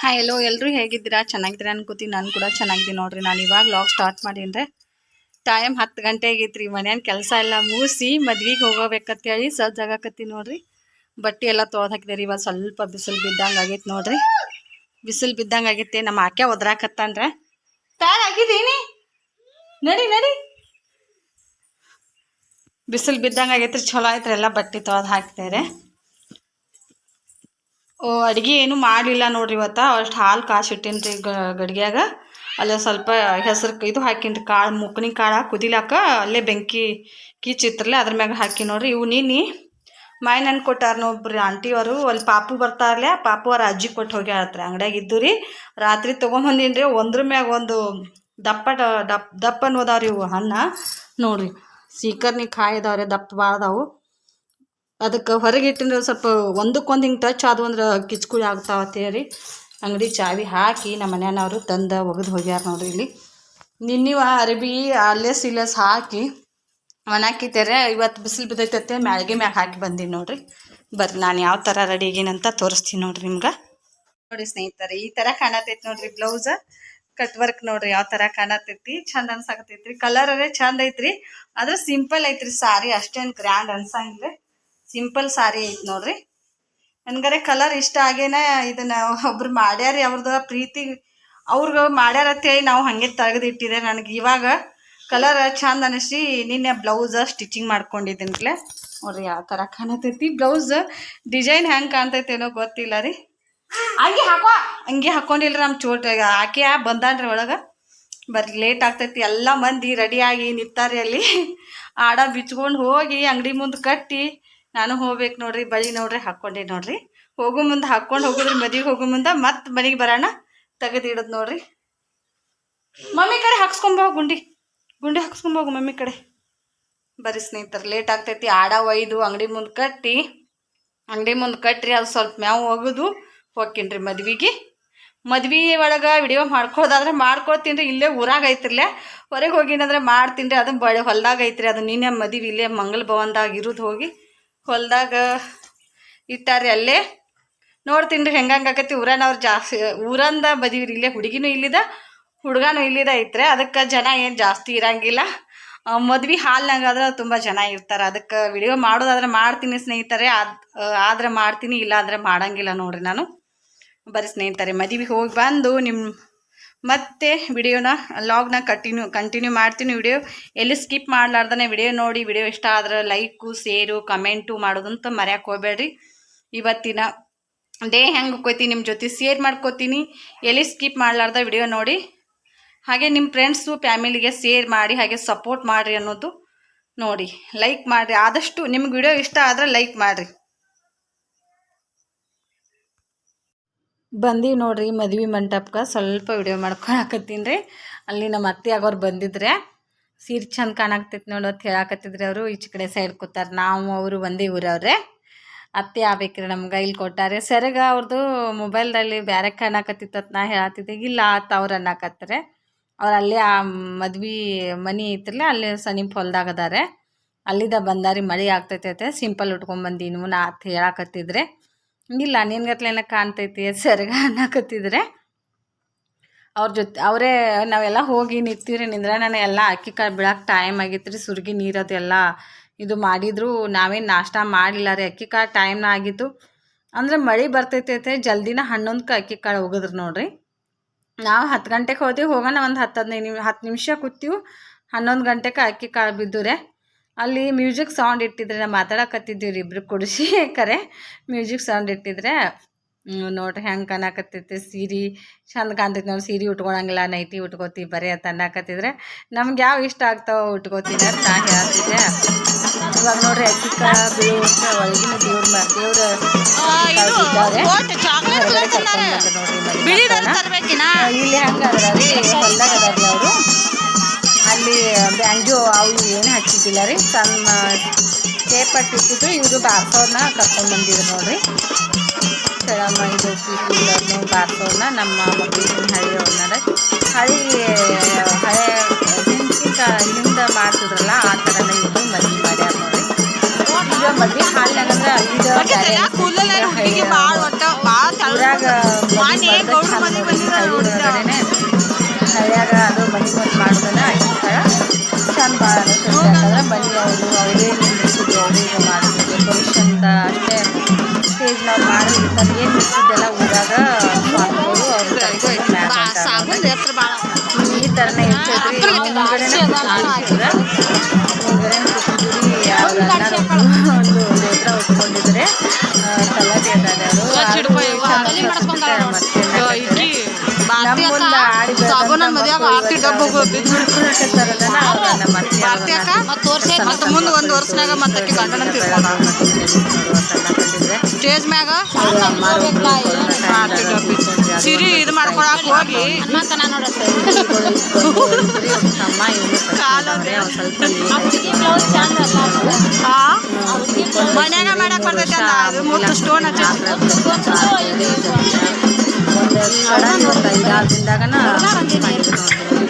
Hi ಎಲ್ಲೋ ಎಲ್ಲರೂ ಹೇಗಿದ್ದೀರಾ? ಚೆನ್ನಾಗಿದ್ದೀರಾ ಅನ್ಕೋತೀನಿ. ನಾನು ಕೂಡ ಚೆನ್ನಾಗಿದ್ದೀನಿ ನೋಡ್ರಿ. ನಾನು ಇವಾಗ ಲಾಗ್ ಸ್ಟಾರ್ಟ್ ಮಾಡೀನಿ ಟೈಮ್ ಹತ್ತು ಗಂಟೆ ಆಗೈತ್ರಿ. ಮನ್ಯಾನ ಕೆಲಸ ಎಲ್ಲ ಮುಗಿಸಿ ಮದ್ವಿಗೆ ಹೋಗೋಬೇಕಂತೇಳಿ ಆಗಕತ್ತಿ ನೋಡ್ರಿ. ಬಟ್ಟೆ ಎಲ್ಲ ತೊಳೆದು ಹಾಕಿದೆ ಇವಾಗ ಸ್ವಲ್ಪ ಬಿಸಿಲು ಬಿದ್ದಂಗೆ ಆಗೈತೆ ನೋಡ್ರಿ. ಬಿಸಿಲು ಬಿದ್ದಂಗೆ ಆಗೈತೆ. ನಮ್ಮ ಆಕೆ ಒದ್ರಾಕತ್ತಂದ್ರೆ ಆಗಿದ್ದೀನಿ. ನಡಿ ನಡಿ. ಬಿಸಿಲು ಬಿದ್ದಂಗೆ ಆಗೈತ್ರಿ. ಚಲೋ ಆಯ್ತು ಎಲ್ಲ ಬಟ್ಟೆ ತೊಳೆದು ಹಾಕ್ತಾರೆ ಅಡುಗೆ ಏನು ಮಾಡಲಿಲ್ಲ ನೋಡ್ರಿ ಇವತ್ತು. ಅಷ್ಟು ಹಾಲು ಕಾಸಿಟ್ಟೀನಿ ರೀ ಗಡಿಗ್ಯಾಗ. ಅಲ್ಲೇ ಸ್ವಲ್ಪ ಹೆಸರು ಇದು ಹಾಕಿನ್ರಿ ರೀ ಕಾಳು, ಮುಕ್ನಿ ಕಾಳು ಕುದಿಲಾಕ. ಅಲ್ಲೇ ಬೆಂಕಿ ಕೀಚಿತ್ರಲೆ ಅದ್ರ ಮ್ಯಾಗ ಹಾಕಿ ನೋಡ್ರಿ. ಇವು ನೀನಿ ಮಾಯ ನನ್ ಕೊಟ್ಟಾರ ಒಬ್ರು ಆಂಟಿಯವರು. ಅಲ್ಲಿ ಪಾಪು ಬರ್ತಾರಲ್ಲ ಪಾಪು ಅವ್ರ ಅಜ್ಜಿ ಕೊಟ್ಟು ಹೋಗ್ಯಾರತ್ರಿ ಅಂಗಡಿಯಾಗ ಇದ್ದು ರೀ. ರಾತ್ರಿ ತೊಗೊಂಬಂದಿನಿ ರೀ. ಒಂದ್ರ ಮ್ಯಾಗ ಒಂದು ದಪ್ಪ ದಪ್ಪ ದಪ್ಪ ಅನ್ನೋದಾವ್ರಿ ಇವು ಹಣ್ಣ ನೋಡ್ರಿ. ಸೀಕರ್ನಿ ಕಾಯಿ ದಪ್ಪ ಭಾಳ ಅದಕ್ಕೆ ಹೊರಗೆ ಇಟ್ಟಿಂದ್ರೆ ಸ್ವಲ್ಪ ಒಂದಕ್ಕೊಂದು ಹಿಂಗೆ ಟಚ್ ಆದವು ಅಂದ್ರೆ ಕಿಚ್ಕುಳಿ ರೀ. ಅಂಗಡಿ ಚಾವಿ ಹಾಕಿ ನಮ್ಮ ಮನೆಯವರು ತಂದು ಒಗೆದು ಹೋಗ್ಯಾರ ನೋಡ್ರಿ ಇಲ್ಲಿ. ನಿನ್ನಿವ ಅರಬಿ ಅಲ್ಲೇಸ್ ಇಲ್ಲೇಸ್ ಹಾಕಿ ಒಣಾಕಿದ್ದಾರೆ ಇವತ್ತು ಬಿಸಿಲು ಬಿದ್ದೈತತ್ತೆ, ಮ್ಯಾಳ್ಗೆ ಮ್ಯಾಗ ಹಾಕಿ ಬಂದೀನಿ ನೋಡ್ರಿ. ಬರ್ರಿ, ನಾನು ಯಾವ ಥರ ರೆಡಿ ಅಂತ ತೋರಿಸ್ತೀನಿ ನೋಡ್ರಿ ನಿಮ್ಗೆ. ನೋಡಿ ಸ್ನೇಹಿತರೆ, ಈ ಥರ ಕಾಣತೈತಿ ನೋಡ್ರಿ ಬ್ಲೌಸ್ ಕಟ್ ವರ್ಕ್ ನೋಡ್ರಿ, ಯಾವ ಥರ ಕಾಣತೈತಿ. ಚಂದ ಅನ್ಸಾಕತೈತ್ರಿ. ಕಲರ್ ಚಂದ ಐತ್ರಿ. ಆದ್ರೆ ಸಿಂಪಲ್ ಐತ್ರಿ ಸಾರಿ, ಅಷ್ಟೇನು ಗ್ರ್ಯಾಂಡ್ ಅನ್ಸಂಗಿಲ್ಲ ಸಿಂಪಲ್ ಸಾರಿ ಐತ್ ನೋಡ್ರಿ. ನನ್ಗರೆ ಕಲರ್ ಇಷ್ಟ ಆಗೇನ ಇದನ್ನ ಒಬ್ರು ಮಾಡ್ಯಾರಿ ಅವ್ರದ ಪ್ರೀತಿ ಅವ್ರಿಗೆ ಮಾಡ್ಯಾರ ಅಂತೇಳಿ ನಾವು ಹಂಗೆ ತೆಗೆದಿಟ್ಟಿದೆ ನನಗೆ. ಇವಾಗ ಕಲರ್ ಚಂದ ಅನಿಸಿ ನಿನ್ನೆ ಬ್ಲೌಸ್ ಸ್ಟಿಚಿಂಗ್ ಮಾಡ್ಕೊಂಡಿದ್ದೀನಿ ನೋಡ್ರಿ ಯಾವ ಥರ ಕಾಣತೈತಿ. ಬ್ಲೌಸ್ ಡಿಸೈನ್ ಹೆಂಗೆ ಕಾಣ್ತೈತೇನೋ ಗೊತ್ತಿಲ್ಲ ರೀ. ಹಂಗೆ ಹಾಕೋ. ಹಂಗೆ ಹಾಕೊಂಡಿಲ್ರಿ ನಮ್ಮ ಚೋಟ ಆಕೆ ಬಂದಾನ್ರಿ ಒಳಗೆ. ಬರ್ರಿ ಲೇಟ್ ಆಗ್ತೈತಿ. ಎಲ್ಲ ಮಂದಿ ರೆಡಿಯಾಗಿ ನಿಂತಾರಿ ಅಲ್ಲಿ. ಆಡ ಬಿಚ್ಕೊಂಡು ಹೋಗಿ ಅಂಗಡಿ ಮುಂದೆ ಕಟ್ಟಿ ನಾನು ಹೋಗ್ಬೇಕು ನೋಡ್ರಿ, ಬಳಿ ನೋಡ್ರಿ, ಹಾಕ್ಕೊಂಡೆ ನೋಡ್ರಿ. ಹೋಗೋ ಮುಂದೆ ಹಾಕ್ಕೊಂಡು ಹೋಗೋದ್ರಿ ಮದುವೆಗೆ ಹೋಗೋ ಮುಂದೆ ಮತ್ತೆ ಮನೆಗೆ ಬರೋಣ ತೆಗೆದು ಇಡೋದು ನೋಡ್ರಿ. ಮಮ್ಮಿ ಕಡೆ ಹಾಕ್ಸ್ಕೊಂಬೋ ಗುಂಡಿ. ಗುಂಡಿ ಹಾಕ್ಸ್ಕೊಂಬೋಗು ಮಮ್ಮಿ ಕಡೆ. ಬರ್ರಿ ಸ್ನೇಹಿತರು ಲೇಟ್ ಆಗ್ತೈತಿ, ಆಡ ಒಯ್ದು ಅಂಗಡಿ ಮುಂದೆ ಕಟ್ಟಿ. ಅಂಗಡಿ ಮುಂದೆ ಕಟ್ಟ್ರಿ ಅದು ಸ್ವಲ್ಪ ಮ್ಯಾವ್ ಹೋಗೋದು ಹೋಗ್ತೀನಿ ಮದ್ವೆಗೆ. ಮದ್ವೆ ಒಳಗೆ ವಿಡಿಯೋ ಮಾಡ್ಕೊಳ್ದಾದ್ರೆ ಮಾಡ್ಕೊಳ್ತೀನಿ ರೀ, ಇಲ್ಲೇ ಊರಾಗ ಐತಿರ್ಲೆ. ಹೊರಗೆ ಹೋಗಿನಂದ್ರೆ ಮಾಡ್ತೀನಿ ರೀ ಅದನ್ನ ಬಳೆ ಹೊಲ್ದಾಗ ಐತ್ರಿ, ಅದು ನೀನೇ ಮದುವೆ ಇಲ್ಲೇ ಮಂಗಲ ಭವನ್ದಾಗ ಇರೋದು ಹೋಗಿ. ಹೊಲ್ದಾಗ ಇಟ್ಟಾರಿ ಅಲ್ಲೇ. ನೋಡ್ತೀನಿ ರೀ ಹೆಂಗಂಗೆ ಆಕತಿ ಊರನವ್ರು ಜಾಸ್ತಿ, ಊರಂದ ಬದೀವ್ರಿ, ಇಲ್ಲೇ ಹುಡುಗಿನೂ ಇಲ್ಲಿದ, ಹುಡುಗನೂ ಇಲ್ಲಿದ ಐತ್ರಿ ಅದಕ್ಕೆ ಜನ ಏನು ಜಾಸ್ತಿ ಇರಂಗಿಲ್ಲ. ಮದ್ವೆ ಹಾಲ್ನಾಗಾದ್ರೆ ತುಂಬ ಜನ ಇರ್ತಾರೆ. ಅದಕ್ಕೆ ವಿಡಿಯೋ ಮಾಡೋದಾದ್ರೆ ಮಾಡ್ತೀನಿ ಸ್ನೇಹಿತರೆ. ಆದ್, ಆದ್ರೆ ಮಾಡ್ತೀನಿ ಇಲ್ಲ ಅಂದರೆ ಮಾಡಂಗಿಲ್ಲ ನೋಡ್ರಿ ನಾನು. ಬರೀ ಸ್ನೇಹಿತರೆ, ಮದುವೆಗೆ ಹೋಗಿ ಬಂದು ನಿಮ್ಮ ಮತ್ತೆ ವಿಡಿಯೋನ, ಲಾಗ್ನ ಕಂಟಿನ್ಯೂ ಕಂಟಿನ್ಯೂ ಮಾಡ್ತೀನಿ ವಿಡಿಯೋ. ಎಲ್ಲಿ ಸ್ಕಿಪ್ ಮಾಡ್ಲಾರ್ದೇ ವಿಡಿಯೋ ನೋಡಿ, ವಿಡಿಯೋ ಇಷ್ಟ ಆದ್ರೆ ಲೈಕು ಸೇರು ಕಮೆಂಟು ಮಾಡೋದಂತ ಮರ್ಯಾಕೆ ಹೋಗ್ಬೇಡ್ರಿ. ಇವತ್ತಿನ ಡೇ ಹೆಂಗೆ ಕೊಯ್ತೀನಿ ನಿಮ್ಮ ಜೊತೆ ಶೇರ್ ಮಾಡ್ಕೋತೀನಿ. ಎಲ್ಲಿ ಸ್ಕಿಪ್ ಮಾಡಲಾರ್ದ ವಿಡಿಯೋ ನೋಡಿ. ಹಾಗೆ ನಿಮ್ಮ ಫ್ರೆಂಡ್ಸು ಫ್ಯಾಮಿಲಿಗೆ ಶೇರ್ ಮಾಡಿ, ಹಾಗೆ ಸಪೋರ್ಟ್ ಮಾಡಿರಿ ಅನ್ನೋದು ನೋಡಿ. ಲೈಕ್ ಮಾಡಿರಿ. ಆದಷ್ಟು ನಿಮ್ಗೆ ವಿಡಿಯೋ ಇಷ್ಟ ಆದ್ರೆ ಲೈಕ್ ಮಾಡಿರಿ. ಬಂದೀವಿ ನೋಡ್ರಿ ಮದ್ವೆ ಮಂಟಪಕ್ಕೆ ಸ್ವಲ್ಪ ವಿಡಿಯೋ ಮಾಡ್ಕೊಳಕತ್ತೀನಿ ರೀ. ಅಲ್ಲಿ ನಮ್ಮ ಅತ್ತೆ ಆಗೋರು ಬಂದಿದ್ರೆ. ಸೀರೆ ಚಂದ ಕಾಣಾಕ್ತೈತಿ ನೋಡು ಅಂತ ಹೇಳಾಕತ್ತಿದ್ರಿ ಅವರು. ಈಚೆ ಕಡೆ ಸೈಡ್ ಕೂತಾರೆ. ನಾವು ಅವರು ಒಂದೇ ಊರವ್ರೆ. ಅತ್ತೆ ಆಗ್ಬೇಕ್ರಿ ನಮ್ಗೆ. ಇಲ್ಲಿ ಕೊಟ್ಟಾರೆ. ಸರಿಗ ಅವ್ರದ್ದು ಮೊಬೈಲ್ದಲ್ಲಿ ಬೇರೆ ಕಾಣಾಕತ್ತಿತ್ತು ನಾ ಹೇಳತ್ತಿದ್ದೆ ಇಲ್ಲ ಆತ ಅವ್ರು ಅನ್ನಕತ್ತಾರೆ. ಅವ್ರು ಅಲ್ಲಿ ಆ ಮದ್ವೆ ಮನೆ ಐತ್ರಲ್ಲ, ಅಲ್ಲಿ ಸನಿಪ್ ಹೊಲ್ದಾಗ ಅದಾರೆ. ಅಲ್ಲಿದ ಬಂದಾರಿ, ಮಳೆ ಆಗ್ತೈತೆ ಸಿಂಪಲ್ ಉಟ್ಕೊಂಬಂದಿ ನಾ ಅತ್ತೆ ಹೇಳಾಕತ್ತಿದ್ರೆ. ಇಲ್ಲ ನಿನ್ಗತ್ಲೇನ ಕಾಣ್ತೈತಿ, ಸರಿಗ ಅನ್ನಕತ್ತಿದ್ರೆ? ಅವ್ರ ಜೊತೆ, ಅವರೇ ನಾವೆಲ್ಲ ಹೋಗಿ ನಿಂತೀವ್ರಿ, ನಿಂದ್ರೆ ನಾನು ಎಲ್ಲ ಅಕ್ಕಿ ಕಾಳು ಬಿಡಕ್ಕೆ ಟೈಮ್ ಆಗಿತ್ತು ರೀ ಸುರ್ಗಿ ನೀರು ಅದೆಲ್ಲ ಇದು ಮಾಡಿದ್ರು, ನಾವೇನು ನಾಷ್ಟ ಮಾಡಿಲ್ಲ ರೀ, ಅಕ್ಕಿ ಕಾಳು ಟೈಮ್ನ ಆಗಿತ್ತು. ಅಂದ್ರೆ ಮಳೆ ಬರ್ತೈತೈತೆ ಜಲ್ದಿನ ಹನ್ನೊಂದಕ್ಕೆ ಅಕ್ಕಿ ಕಾಳು ಹೋಗಿದ್ರು ನೋಡ್ರಿ. ನಾವು ಹತ್ತು ಗಂಟೆಗೆ ಹೋದಿವಿ, ಹೋಗೋಣ ಒಂದು ಹತ್ತು ಹದಿನೈದು ನಿಮಿ, ಹತ್ತು ನಿಮಿಷ ಕೂತೀವಿ ಹನ್ನೊಂದು ಗಂಟೆಗೆ ಅಕ್ಕಿ ಕಾಳು ಬಿದ್ದು ಅಲ್ಲಿ ಮ್ಯೂಸಿಕ್ ಸೌಂಡ್ ಇಟ್ಟಿದ್ರೆ ನಾವು ಮಾತಾಡಕತ್ತಿದ್ದೀವಿ ರೀ ಇಬ್ರು ಕುಡಿಸಿ ಕರೆ. ಮ್ಯೂಸಿಕ್ ಸೌಂಡ್ ಇಟ್ಟಿದ್ರೆ ನೋಡ್ರಿ ಹೆಂಗೆ ಕಾಣಕತ್ತೈತಿ ಸೀರೆ. ಚಂದ ಕಾಣ್ತೈತಿ ನಾವು ಸೀರೆ ಉಟ್ಕೊಳಂಗಿಲ್ಲ ನೈಟಿ ಉಟ್ಕೋತೀವಿ ಬರೀ ಅಂತ ಅನ್ನಕತ್ತಿದ್ರೆ ನಮ್ಗೆ ಯಾವ ಇಷ್ಟ ಆಗ್ತಾವ ಉಟ್ಕೋತೀನಿ ಅಂತ ನಾ ಹೇಳ್ತಿದ್ದೆ ಇವಾಗ ನೋಡ್ರಿ ಅಕ್ಕಿ ಕಾಳು ಬೀಳುವಂತ ಒಳಗಿನ ದೇವ್ರ ದೇವ್ರ ನೋಡ್ರಿ. ಇಲ್ಲಿ ಹೆಂಗ ಅದ್ರಿ ಹೊಲ್ದಾಗ ಅದಾರ್ರಿ ಅವರು. ಅಲ್ಲಿ ಬ್ಯಾಂಗು ಅವು ಏನು ಹಚ್ಚಿದ್ದಿಲ್ಲ ರೀ ಸಣ್ಣ ಟೇಪ್ ಹಚ್ಚಿಟ್ಟಿದ್ರು ಇವರು ಬಾರ್ಸೋರ್ನ ಕರ್ಕೊಂಡು ಬಂದಿದ್ರು ನೋಡ್ರಿ. ಕೆಳಮ್ಮ ಇದು ಕೂಲರ್ನು ಬಾರ್ಸೋರ್ನ ನಮ್ಮ ಮಕ್ಕಳಿನ ಹಳ್ಳಿಯವ್ರನ್ನ ಹಳ್ಳಿ ಹಳೆ ಹಿಂದಿಂದ ಹಿಂದೆ ಮಾಡ್ತಿದ್ರಲ್ಲ ಆ ಥರನೇ ಇದು ಮದ್ವೆ ಮಾಡ್ಯಾರ ನೋಡ್ರಿ. ಈಗ ಮದ್ವೆ ಹಾಲ್ನಾಗ ಇದು ಅಲ್ಲಿದ ಊರಾಗ ಮಾನ್ಯ ಗೌಡ್ರ ಹಳ್ಳ್ಯಾಗ ಅದು ಮನೆ ಒಂದು ಮಾಡೋದನ್ನ ಹಾಕಿರ್ತಾರ ಚಂದ ಭಾಳ ಅನಿಸ್ತೈತಿ ಯಾಕಂದ್ರೆ ಮನೆ ಅವರು ಅವರೇ ನಿಂದಿಸಿದ್ದು ಅವ್ರಿಗೆ ಮಾಡೋದು ಡೆಕೋರೇಷನ್ ಅಷ್ಟೇ ಸ್ಟೇಜ್ನವ್ರು ಮಾಡಿರ್ತಾರೆ ಏನು ಮಿಕ್ಕಿದ್ದೆಲ್ಲ ಊರಾಗ ಸ್ವಾಮಿಗಳು ಅವ್ರು ಮ್ಯಾಗ ಅಂತಾರೆ ಸಾಬೂನ್ ಎತ್ತರ ಭಾಳ ಈ ಥರನೇ ಇರ್ತೈತ್ರಿ ಮುಂದ್ಗಡೆನೇ ಅಕ್ಕ ಮತ್ತೆ ಮುಂದೆ ಒಂದು ವರ್ಷನಾಗ ಮತ್ತೆ ಗಂಡನ ಸ್ಟೇಜ್ ಮ್ಯಾಗ? ಸಿರಿ ಇದು ಮಾಡ್ಕೊಳಕ್ ಹೋಗಿ ಮನ್ಯಾಗ ಮಾಡಕ್ ಬರ್ತೈತೆ ಅಲ್ಲ ಅದು ಸ್ಟೋನ್ ಹಚ್ಚಿ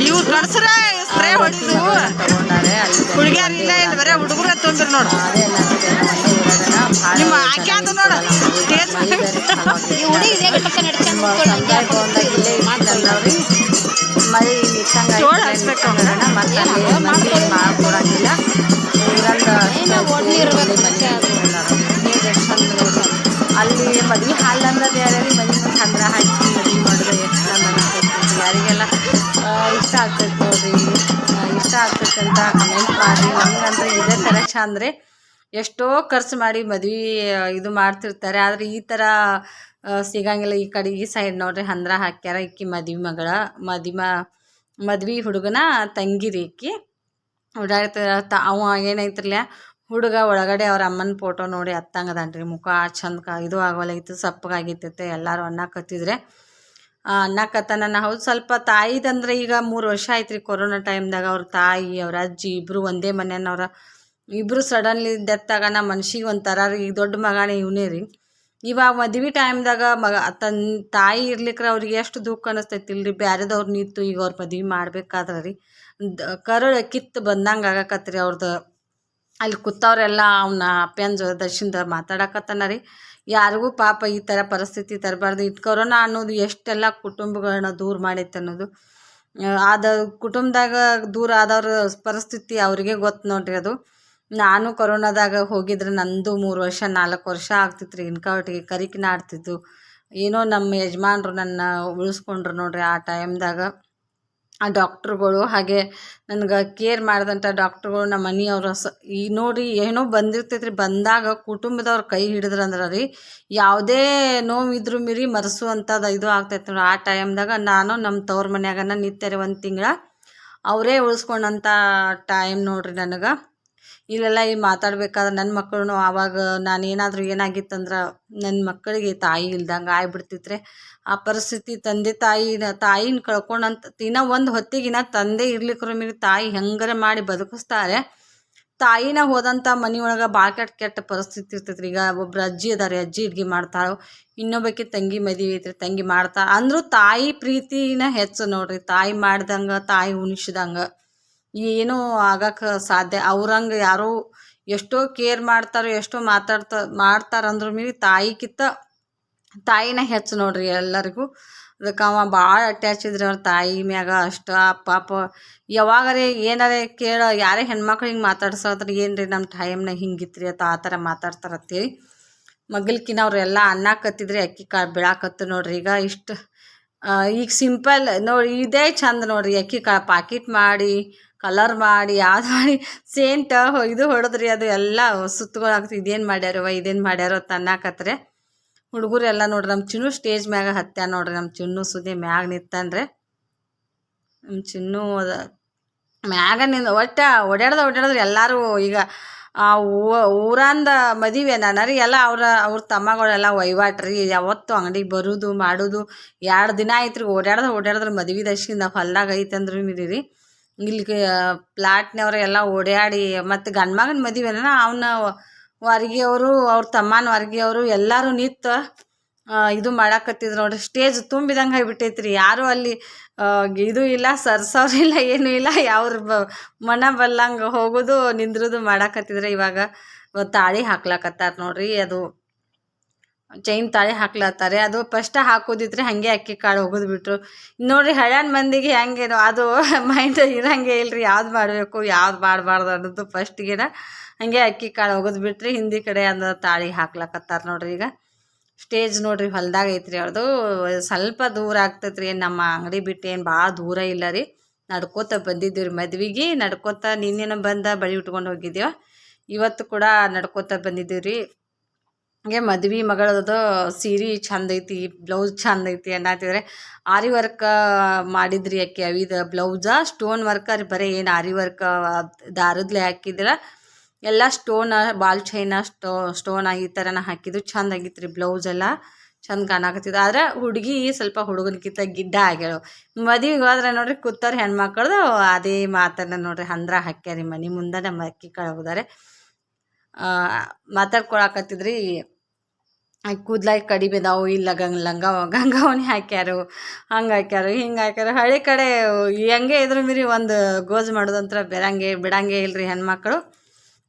ಇವ್ರು ಗಂಡಸ್ರ ಸ್ಪ್ರೇ ಹೊಡಿದ್ರು. ಹುಡುಗಿಯರ್ ಇಲ್ಲ ಇಲ್ಲ ಬರೇ ಹುಡುಗರ ತೊಂದ್ರೆ ನೋಡು. ನಿಮ್ಮ ಆಕೆ ಅದು ನೋಡು. ಸ್ಟೇಜ್ ಮಳೆ ನಿಂತಂಗ ಜೋಳ ಹಚ್ಬೇಕು ಅವ್ನ. ಮತ್ತೆ ಅಲ್ಲಿ ಮದ್ವೆ ಹಾಲ್ ಅಂದ್ರೆ ಬೇರೆ ಮದ್ವೆ ಮುಂದೆ ಹಾಕಿ. ಆಗ್ತೈತೆ ನೋಡ್ರಿ ಇಷ್ಟ ಆಗ್ತೈತೆ ಅಂತ ಕಮೆಂಟ್ ಮಾಡಿ. ನಮ್ಗಂದ್ರೆ ಇದೇ ಥರ ಚಂದ್ರೆ ಎಷ್ಟೋ ಖರ್ಚು ಮಾಡಿ ಮದ್ವೆ ಇದು ಮಾಡ್ತಿರ್ತಾರೆ. ಆದರೆ ಈ ಥರ ಸಿಗಂಗಿಲ್ಲ. ಈ ಕಡೆ ಈ ಸೈಡ್ ನೋಡ್ರಿ, ಹಂದ್ರ ಹಾಕ್ಯಾರ ಇಕ್ಕಿ ಮದ್ವೆ ಮಗಳ ಮದಿಮ ಮದ್ವೆ ಹುಡುಗನ ತಂಗಿರಿ ಇಕ್ಕಿ ಹುಡುಗ ತ, ಅವ ಏನೈತ್ರಲ್ಲ ಹುಡುಗ ಒಳಗಡೆ ಅವ್ರ ಅಮ್ಮನ ಫೋಟೋ ನೋಡಿ ಅತ್ತಂಗದನ್ರಿ. ಮುಖ ಚಂದ ಇದು ಆಗೋಲಾಗಿತ್ತು ಸಪ್ಪಗಾಗಿತ್ತೈತೆ, ಎಲ್ಲರೂ ಅನ್ನಕತ್ತಿದ್ರೆ ಅನ್ನಕತ್ತನ ಹೌದು ಸ್ವಲ್ಪ ತಾಯಿದಂದ್ರೆ ಈಗ ಮೂರು ವರ್ಷ ಆಯ್ತು ರೀ ಕೊರೋನಾ ಟೈಮ್ದಾಗ ಅವ್ರ ತಾಯಿ, ಅವ್ರ ಅಜ್ಜಿ ಇಬ್ಬರು ಒಂದೇ ಮನೆಯವ್ರ ಇಬ್ಬರು ಸಡನ್ಲಿ ಡೆತ್ತಾಗ ನಾ ಮನ್ಸಿಗೆ ಒಂಥರ ರೀ, ಈಗ ದೊಡ್ಡ ಮಗನೇ ಇವನೇ ರೀ. ಇವಾಗ ಮದ್ವೆ ಟೈಮ್ದಾಗ ಮಗ ತನ್ನ ತಾಯಿ ಇರ್ಲಿಕ್ರೆ ಅವ್ರಿಗೆ ಎಷ್ಟು ದುಃಖ ಅನಿಸ್ತೈತಿ ಇಲ್ರಿ ಬ್ಯಾರೆದವ್ರು ನಿಂತು ಈಗ ಅವ್ರ ಮದ್ವೆ ಮಾಡ್ಬೇಕಾದ್ರೆ ರೀ. ಕರುಳು ಕಿತ್ತು ಬಂದಂಗೆ ಆಗಕತ್ರಿ ಅವ್ರದ್ದು ಅಲ್ಲಿ ಕೂತವ್ರೆಲ್ಲ ಅವನ್ನ ಅಪ್ಪಂಜ ದರ್ಶನದ ಮಾತಾಡಕತ್ತಾನ ರೀ. ಯಾರಿಗೂ ಪಾಪ ಈ ಥರ ಪರಿಸ್ಥಿತಿ ತರಬಾರ್ದು. ಇದು ಕೊರೋನಾ ಅನ್ನೋದು ಎಷ್ಟೆಲ್ಲ ಕುಟುಂಬಗಳನ್ನ ದೂರ ಮಾಡೈತೆ ಅನ್ನೋದು. ಆದ ಕುಟುಂಬದಾಗ ದೂರ ಆದವ್ರ ಪರಿಸ್ಥಿತಿ ಅವ್ರಿಗೆ ಗೊತ್ತು ನೋಡ್ರಿ ಅದು. ನಾನು ಕೊರೋನಾದಾಗ ಹೋಗಿದ್ರೆ ನಂದು ಮೂರು ವರ್ಷ, ನಾಲ್ಕು ವರ್ಷ ಆಗ್ತಿತ್ತು ರೀ ಇನ್ಕೌಟಿಗೆ ಕರಿಕಿನ ಆಡ್ತಿದ್ದು ಏನೋ ನಮ್ಮ ಯಜಮಾನ್ರು ನನ್ನ ಉಳಿಸ್ಕೊಂಡ್ರು ನೋಡ್ರಿ ಆ ಟೈಮ್ದಾಗ ಆ ಡಾಕ್ಟ್ರುಗಳು ಹಾಗೆ ನನ್ಗೆ ಕೇರ್ ಮಾಡಿದಂಥ ಡಾಕ್ಟ್ರುಗಳು ನಮ್ಮ ಮನೆಯವ್ರು ಸ, ಈ ನೋಡಿ ಏನೋ ಬಂದಿರ್ತೈತೆ ರೀ ಬಂದಾಗ ಕುಟುಂಬದವ್ರ ಕೈ ಹಿಡಿದ್ರು ಅಂದ್ರೆ ರೀ ಯಾವುದೇ ನೋವಿದ್ರು ಮೀರಿ ಮರೆಸುವಂಥದ್ದು ಇದು ಆಗ್ತೈತೆ ನೋಡಿ ಆ ಟೈಮ್ದಾಗ. ನಾನು ನಮ್ಮ ತವ್ರ ಮನ್ಯಾಗನ ನಿತ್ಯರಿ ಒಂದು ತಿಂಗಳ ಅವರೇ ಉಳಿಸ್ಕೊಂಡಂಥ ಟೈಮ್ ನೋಡ್ರಿ ನನಗೆ. ಇಲ್ಲೆಲ್ಲ ಈ ಮಾತಾಡ್ಬೇಕಾದ್ರೆ ನನ್ನ ಮಕ್ಕಳು ಆವಾಗ ನಾನು ಏನಾದರೂ ಏನಾಗಿತ್ತಂದ್ರೆ ನನ್ನ ಮಕ್ಕಳಿಗೆ ತಾಯಿ ಇಲ್ದಂಗೆ ಆಗ್ಬಿಡ್ತಿತ್ರೆ. ಆ ಪರಿಸ್ಥಿತಿ ತಂದೆ ತಾಯಿನ ತಾಯಿನ ಕಳ್ಕೊಂಡಂತ ದಿನ ಒಂದು ಹೊತ್ತಿಗಿನ ತಂದೆ ಇರ್ಲಿಕ್ರ ಮೇಲೆ ತಾಯಿ ಹೆಂಗಾರ ಮಾಡಿ ಬದುಕಿಸ್ತಾರೆ. ತಾಯಿನ ಹೋದಂಥ ಮನೆಯೊಳಗೆ ಭಾಳ ಕೆಟ್ಟ ಕೆಟ್ಟ ಪರಿಸ್ಥಿತಿ ಇರ್ತೈತೆ ಈಗ ಒಬ್ರು ಅಜ್ಜಿ ಅದಾರೆ, ಅಜ್ಜಿ ಅಡ್ಗೆ ಮಾಡ್ತಾಳೆ ಇನ್ನೊಬ್ಬಕ್ಕೆ ತಂಗಿ ಮದುವೆ ಐತ್ರಿ, ತಂಗಿ ಮಾಡ್ತಾಳೆ ಅಂದರೂ ತಾಯಿ ಪ್ರೀತಿನ ಹೆಚ್ಚು ನೋಡ್ರಿ. ತಾಯಿ ಮಾಡ್ದಂಗೆ, ತಾಯಿ ಉಣಿಸ್ದಂಗೆ. ಏನೂ ಆಗಕ್ಕೆ ಸಾಧ್ಯ. ಅವ್ರಂಗೆ ಯಾರೋ ಎಷ್ಟೋ ಕೇರ್ ಮಾಡ್ತಾರೋ, ಎಷ್ಟೋ ಮಾತಾಡ್ತಾ ಮಾಡ್ತಾರೆ ಅಂದ್ರ ಮೇಲೆ ತಾಯಿನ ಹೆಚ್ಚು ನೋಡ್ರಿ ಎಲ್ಲರಿಗೂ. ಅದಕ್ಕೆ ಅವ ಭಾಳ ಅಟ್ಯಾಚ್ ಇದ್ರಿ ಅವ್ರ ತಾಯಿ ಮ್ಯಾಗ. ಅಷ್ಟು ಪಾಪ ಯಾವಾಗರೆ ಏನಾರೇ ಕೇಳ, ಯಾರೇ ಹೆಣ್ಮಕ್ಳು ಹಿಂಗೆ ಮಾತಾಡ್ಸೋದ್ರೆ ಏನು ರೀ ನಮ್ಮ ಟೈಮ್ನ ಹಿಂಗಿತ್ರಿ ಅಂತ ಆ ಥರ ಮಾತಾಡ್ತಾರತ್ತೇಳಿ ಮಗಲ್ಕಿನ ಅವರೆಲ್ಲ ಅನ್ನಕತ್ತಿದ್ರೆ ಅಕ್ಕಿ ಕಾಳು ಬೀಳಾಕತ್ತು ನೋಡ್ರಿ. ಈಗ ಇಷ್ಟು ಈಗ ಸಿಂಪಲ್ ನೋಡಿ, ಇದೇ ಚಂದ ನೋಡ್ರಿ. ಅಕ್ಕಿ ಕಾಳು ಪಾಕಿಟ್ ಮಾಡಿ ಕಲರ್ ಮಾಡಿ, ಯಾವ್ದು ಮಾಡಿ ಸೇಂಟ್ ಇದು ಹೊಡೆದ್ರಿ ಅದು ಎಲ್ಲ ಸುತ್ತಗಳಾಗ್ತದೆ ಇದೇನು ಮಾಡ್ಯಾರವ ಇದೇನು ಮಾಡ್ಯಾರೋ ಅಂತ ಅನ್ನಕತ್ರೆ. ಹುಡುಗರೆಲ್ಲ ನೋಡ್ರಿ ನಮ್ಮ ಚಿನ್ನು ಸ್ಟೇಜ್ ಮ್ಯಾಗ ಹತ್ಯ ನೋಡ್ರಿ ನಮ್ಮ ಚಿನ್ನು ಸುದಿ ಮ್ಯಾಗ ನಿತ್ತಂದ್ರೆ ನಮ್ಮ ಚಿನ್ನು ಅದ, ಮ್ಯಾಗ ನಿಂದ, ಒಟ್ಟು ಓಡಾಡ್ದ ಓಡಾಡಿದ್ರೆ ಎಲ್ಲರೂ ಈಗ ಆ ಊರಂದ ಮದುವೆ ನಾನು ರೀ ಎಲ್ಲ ಅವ್ರ ಅವ್ರ ತಮ್ಮಗಳೆಲ್ಲ ವಹಿವಾಟ್ರಿ ಯಾವತ್ತು ಅಂಗಡಿಗೆ ಬರೋದು, ಮಾಡೋದು ಎರಡು ದಿನ ಆಯ್ತು ರೀ ಓಡಾಡ್ದ ಓಡಾಡಿದ್ರೆ ಮದುವೆ ದಶಿಂದ ಹೊಲ್ದಾಗ ಐತಂದ್ರೂ ರೀ ಇಲ್ಲಿಗೆ ಪ್ಲಾಟ್ನವ್ರು ಎಲ್ಲ ಓಡಾಡಿ, ಮತ್ತು ಗಂಡ ಮಗನ ಮದುವೆನ ಅವನ ವರ್ಗಿಯವರು, ಅವ್ರ ತಮ್ಮನ ವರ್ಗಿಯವರು ಎಲ್ಲರೂ ನಿಂತು ಇದು ಮಾಡಾಕತ್ತಿದ್ರು ನೋಡ್ರಿ. ಸ್ಟೇಜ್ ತುಂಬಿದಂಗೆ ಆಗಿಬಿಟ್ಟೈತೆ ರೀ ಯಾರೂ ಅಲ್ಲಿ ಇದು ಇಲ್ಲ ಸರ್ಸವ್ರು ಇಲ್ಲ, ಏನೂ ಇಲ್ಲ. ಯಾವ್ರ ಬ, ಮನ ಬಲ್ಲಂಗೆ ಹೋಗೋದು, ನಿಂದ್ರದು ಮಾಡಾಕತ್ತಿದ್ರೆ ಇವಾಗ ತಾಳಿ ಹಾಕ್ಲಕತ್ತಾರ ನೋಡ್ರಿ. ಅದು ಚೈನ್ ತಾಳಿ ಹಾಕ್ಲತ್ತಾರೆ ಅದು ಫಸ್ಟ್ ಹಾಕೋದಿದ್ರೆ ಹಾಗೆ ಅಕ್ಕಿ ಕಾಳು ಒಗದು ಬಿಟ್ರು. ನೋಡ್ರಿ ಹಳ್ಯಾನ್ ಮಂದಿಗೆ ಹೆಂಗೇನೋ ಅದು ಮೈಂಡ್ ಇರಂಗೆ ಇಲ್ರಿ, ಯಾವ್ದು ಮಾಡಬೇಕು, ಯಾವ್ದು ಮಾಡಬಾರ್ದು ಅನ್ನೋದು ಫಸ್ಟಿಗೆನ ಹಾಗೆ ಅಕ್ಕಿ ಕಾಳು ಒಗದು ಬಿಟ್ರಿ ಹಿಂದಿ ಕಡೆ ಅಂದ್ರೆ ತಾಳಿ ಹಾಕ್ಲಕತ್ತಾರ ನೋಡ್ರಿ ಈಗ. ಸ್ಟೇಜ್ ನೋಡ್ರಿ ಹೊಲ್ದಾಗ ಐತ್ರಿ ಅವ್ರದ್ದು ಸ್ವಲ್ಪ ದೂರ ಆಗ್ತೈತ್ರಿ ನಮ್ಮ ಅಂಗಡಿ ಬಿಟ್ಟು ಏನು ಭಾಳ ದೂರ ಇಲ್ಲ ರೀ. ನಡ್ಕೋತ ಬಂದಿದ್ದೀವಿ ಮದ್ವೆಗೆ, ನಡ್ಕೋತ ನಿನ್ನೆನ ಬಂದ ಬಳಿ ಉಟ್ಕೊಂಡು ಹೋಗಿದ್ದೇವೆ. ಇವತ್ತು ಕೂಡ ನಡ್ಕೋತ ಬಂದಿದ್ದೀವಿ ರೀ ಹಂಗೆ ಮದ್ವೆ ಮಗಳದು ಸೀರೆ ಚಂದ ಐತಿ ಬ್ಲೌಸ್ ಚಂದ ಐತಿ ಅನ್ನತ್ತಿದ್ರೆ ಆರಿ ವರ್ಕ್ ಮಾಡಿದ್ರಿ ಆಕೆ ಅವಿದ ಬ್ಲೌಸ, ಸ್ಟೋನ್ ವರ್ಕ್ ರೀ ಬರೀ ಏನು ಆರಿ ವರ್ಕ್ ದಾರದ್ಲೆ ಹಾಕಿದ್ರೆ, ಎಲ್ಲ ಸ್ಟೋನ್ ಬಾಲ್ ಚೈನ ಸ್ಟೋ, ಸ್ಟೋನ್ ಈ ಥರನ ಹಾಕಿದ್ರು ಚಂದ ಆಗಿತ್ತು ರೀ ಬ್ಲೌಸ್ ಎಲ್ಲ ಚಂದ ಕಾಣಕತ್ತಿದ್ದು ಆದ್ರೆ ಹುಡುಗಿ ಸ್ವಲ್ಪ ಹುಡುಗನಕ್ಕಿಂತ ಗಿಡ್ಡ ಆಗ್ಯಾಳು. ಮದುವೆಗೆ ಹೋದ್ರೆ ನೋಡ್ರಿ ಕೂತಾರೆ ಹೆಣ್ಮಕ್ಳದು ಅದೇ ಮಾತನ್ನ ನೋಡ್ರಿ, ಹಂದ್ರ ಹಾಕ್ಯಾರಿ ಮನೆ ಮುಂದೆ ನಮ್ಮ ಅಕ್ಕಿ ಕಳಗುದಾರೆ ಮಾತಾಡ್ಕೊಳಕತ್ತಿದ್ರಿ ಕೂದ್ಲಾಗ ಕಡಿ ಬಿದ್ದಾವು ಇಲ್ಲ ಗಂಗ್ ಲಂಗ ಗಂಗಾವಣಿ ಹಾಕ್ಯಾರು ಹಂಗೆ ಹಾಕ್ಯಾರು ಹಿಂಗೆ ಹಾಕ್ಯಾರು. ಹಳ್ಳಿ ಕಡೆ ಹೆಂಗೆ ಇದ್ರು ಮೀರಿ ಒಂದು ಗೋಜ್ ಮಾಡೋದಂತ್ರ ಬೆರಂಗೆ ಬಿಡಂಗೆ ಇಲ್ರಿ ಹೆಣ್ಮಕ್ಳು.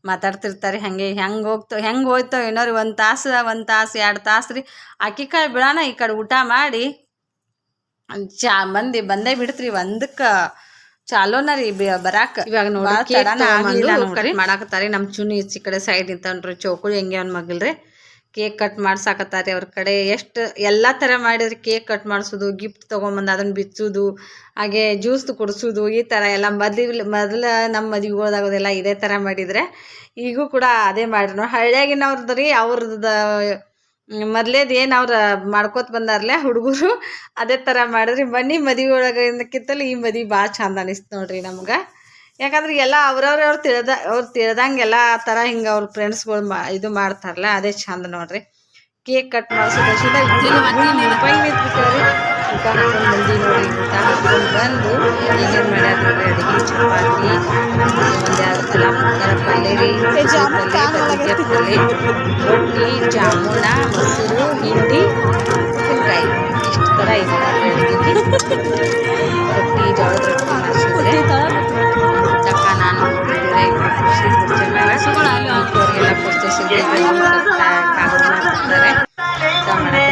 ಮಾತಾಡ್ತಿರ್ತಾರೆ ಹಾಗೆ ಹೆಂಗೆ ಹೋಗ್ತೋ ಹೆಂಗೆ ಹೋಯ್ತೋ ಏನೋ ರೀ ಒಂದು ತಾಸು ಒಂದು ತಾಸು ಎರಡು ತಾಸು ರೀ. ಅಕ್ಕಿ ಕಾಳು ಬಿಡೋಣ ಈ ಕಡೆ ಊಟ ಮಾಡಿ. ಚಾ ಮಂದಿ ಬಂದೇ ಬಿಡ್ತ್ರಿ ಒಂದಕ್ಕೆ ಚಾಲೋನ ರೀ ಬರಾಕ. ಇವಾಗ ನೋಡಿ ಮಾಡಾಕತ್ತಾರಿ ನಮ್ಮ ಚುನಿ ಈ ಕಡೆ ಸೈಡ್ ನಿಂತನ್ರಿ ಚೌಕುಳಿ ಹೆಂಗೆ ಅವ್ನ ಮಗಲ್ರಿ ಕೇಕ್ ಕಟ್ ಮಾಡ್ಸಾಕತ್ತಾರೆ ಅವ್ರ ಕಡೆ. ಎಷ್ಟು ಎಲ್ಲ ಥರ ಮಾಡಿದ್ರೆ ಕೇಕ್ ಕಟ್ ಮಾಡಿಸೋದು ಗಿಫ್ಟ್ ತೊಗೊಂಬಂದು ಅದನ್ನು ಬಿಚ್ಚೋದು, ಹಾಗೆ ಜ್ಯೂಸ್ ಕುಡಿಸೋದು, ಈ ಥರ ಎಲ್ಲ ಮದ್ವೆ ಮೊದಲು ನಮ್ಮ ಹೋದಾಗೋದೆಲ್ಲ ಇದೇ ಥರ ಮಾಡಿದರೆ ಈಗೂ ಕೂಡ ಅದೇ ಮಾಡಿದ್ರು ಹಳ್ಳಿಯಾಗಿನವ್ರದ್ದು ರೀ ಅವ್ರದ್ದು ಮೊದ್ಲೇದು ಏನು ಅವ್ರು ಮಾಡ್ಕೋತ ಬಂದಾರಲ್ಲ ಹುಡುಗರು ಅದೇ ಥರ ಮಾಡಿದ್ರಿ ಬನ್ನಿ ಮದುವೆ ಒಳಗಿಂದಕ್ಕಿಂತಲೂ ಈ ಮದುವೆ ಭಾಳ ಚಂದ ಅನಿಸ್ತು ನೋಡ್ರಿ ನಮ್ಗೆ. ಯಾಕಂದ್ರೆ ಎಲ್ಲ ಅವ್ರವ್ರ ಅವ್ರು ತಿಳ್ದ ಅವ್ರು ತಿಳ್ದಂಗೆ ಎಲ್ಲ ಥರ ಹಿಂಗೆ ಅವ್ರ ಫ್ರೆಂಡ್ಸ್ಗಳು ಮಾ ಇದು ಮಾಡ್ತಾರಲ್ಲ ಅದೇ ಚಂದ ನೋಡ್ರಿ. ಕೇಕ್ ಕಟ್ ಮಾಡ್ಕೊಂಡು ಬಂದು ನೋಡಿ ಈಗೇನು ಮಾಡ್ಯಾರ ನೋಡ್ರಿ ಅಡುಗೆ ಚಪಾತಿ ಪಲ್ಯ ರೀ. ಪಲ್ಯ ಪಲ್ಯ ರೊಟ್ಟಿ ಜಾಮೂನ ಮೊಸರು ಹಿಂಡಿ ಉಪ್ಪಿನಕಾಯಿ. ಇಷ್ಟು ಥರ ರೊಟ್ಟಿ ಜೋಳದ ರೊಟ್ಟಿ ಮಾಡಿಸಿದ್ರೆ. ಚಕ್ಕ ನಾನು ಕೊಟ್ಟಿದ್ರೆ ಇಬ್ಬರು ಖುಷಿ ಕುರ್ಚಿ ಮೇಲೆ ಅವ್ರಿಗೆಲ್ಲ ಪರ್ಚೇಸಿಂಗ್ ಕಾಗದ ಮಾಡ್ತಿರ್ತಾರೆ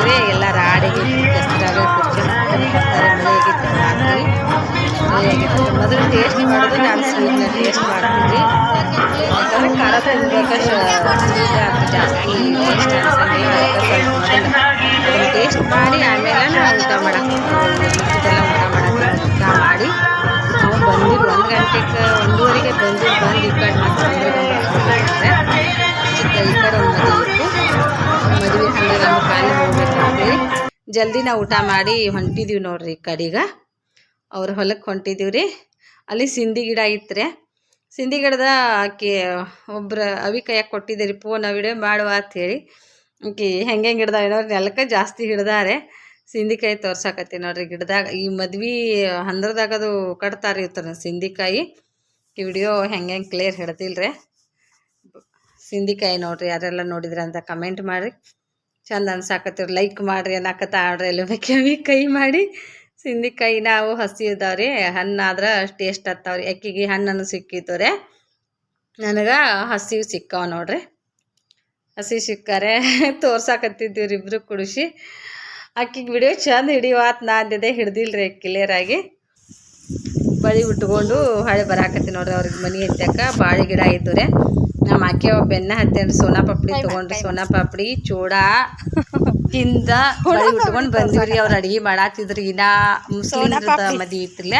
ಈ ಎಲ್ಲರ ಆಡಿಗೆ ಕೆಸರಾಗ ಮಳೆಯಾಗಿತ್ತು ಮೊದಲು ಟೇಸ್ಟ್ ಮಾಡಿದ್ರೆ ನಾನು ಸ್ವೀಟ್ನ ಟೇಸ್ಟ್ ಮಾಡ್ತೀನಿ. ಯಾಕಂದ್ರೆ ಖಾರ ಜಾಸ್ತಿ ಟೇಸ್ಟ್ ಟೇಸ್ಟ್ ಮಾಡಿ ಆಮೇಲೆ ನಾವು ಊಟ ಮಾಡಕ್ಕೆ ಊಟ ಮಾಡೋಕ್ಕೆ ಊಟ ಮಾಡಿ ಬಂದಿದ್ದು ಒಂದು ಗಂಟೆಗೆ, ಒಂದೂವರೆಗೆ ಬಂದು ಬಂದು ಈ ಕಡೆ ಮತ್ತೆ ಜಲ್ದಿ ನಾವು ಊಟ ಮಾಡಿ ಹೊಂಟಿದೀವಿ ನೋಡ್ರಿ ಈ ಕಡೆಗೆ. ಅವ್ರ ಹೊಲಕ್ಕೆ ಹೊಂಟಿದೀವಿ ರೀ ಅಲ್ಲಿ ಸಿಂಧಿ ಗಿಡ ಇತ್ತು ಸಿಂಧಿ ಗಿಡದ ಆಕೆ ಒಬ್ರು ಅವಿ ಕೈಯಾಗ ಕೊಟ್ಟಿದ್ದೀರಿ ಫೋನ್ ವಿಡಿಯೋ ಮಾಡುವ ಅಂಥೇಳಿ ಆಕಿ ಹೆಂಗೆ ಹಿಡ್ದಾವ ಏನೋ ನೆಲಕ್ಕೆ ಜಾಸ್ತಿ ಹಿಡ್ದಾರೆ. ಸಿಂಧಿಕಾಯಿ ತೋರ್ಸಾಕತ್ತಿ ನೋಡ್ರಿ ಗಿಡದಾಗ. ಈ ಮದ್ವೆ ಹಂದ್ರದಾಗ ಅದು ಕಟ್ತಾರೆ ಇರ್ತಾರೆ ಸಿಂಧಿಕಾಯಿ ವಿಡಿಯೋ ಹೆಂಗೆ ಹೆಂಗೆ ಕ್ಲಿಯರ್ ಹಿಡ್ದಿಲ್ರಿ. ಸಿಂಧಿಕಾಯಿ ನೋಡ್ರಿ, ಯಾರೆಲ್ಲ ನೋಡಿದ್ರಿ ಅಂತ ಕಮೆಂಟ್ ಮಾಡಿರಿ. ಚಂದ ಅನ್ಸಾಕತ್ತೀರಿ ಲೈಕ್ ಮಾಡಿರಿ ಅನ್ನಕತ್ತಾಳ್ರಿ ಎಲ್ಲ ಬೇಕಿ ಕೈ ಮಾಡಿ. ಸಿಂಧಿಕಾಯಿ ನಾವು ಹಸಿ ಇದಾವ್ರಿ ಹಣ್ಣಾದ್ರೆ ಟೇಸ್ಟ್ ಹತ್ತಾವ್ರಿ. ಅಕ್ಕಿಗೆ ಹಣ್ಣನ್ನು ಸಿಕ್ಕಿತ್ತು ನನಗೆ ಹಸಿವು ಸಿಕ್ಕಾವ ನೋಡ್ರಿ. ಹಸಿ ಸಿಕ್ಕಾರೆ ತೋರ್ಸಾಕತ್ತಿದ್ದೀವ್ರಿ ಇಬ್ರು ಕುಡಿಸಿ. ಅಕ್ಕಿಗೆ ವಿಡಿಯೋ ಚಂದ ಹಿಡಿಯುವಾತ್ ನಾ ಅಂದಿದ್ದೆ, ಹಿಡ್ದಿಲ್ರಿ ಕ್ಲಿಯರಾಗಿ ಬಳಿ ಉಟ್ಕೊಂಡು ಹಳೆ ಬರಾಕತ್ತಿ ನೋಡ್ರಿ, ಅವ್ರಿಗೆ ಮನೆ ಹತ್ತಕ್ಕ ಬಾಳೆ ಗಿಡ ಇದ್ದವ್ರೆ ನಮ್ಮ ಅಕ್ಕೆ ಬೆನ್ನ ಹತ್ತೇನ್ರಿ ಸೋನಾ ಪಾಪಡಿ ತಗೊಂಡ್ರಿ. ಸೋನಾ ಪಾಪಡಿ ಚೂಡಾ ತಿಂದ ಉಟ್ಕೊಂಡ್ ಬಂದಿವ್ರಿ ಅವ್ರು ಅಡಿಗೆ ಮಾಡಾತಿದ್ರಿ ಇನ್ನ ಮುಸ್ಲಿಂ ಮದಿ ಇತ್ತಿಲ್ಲ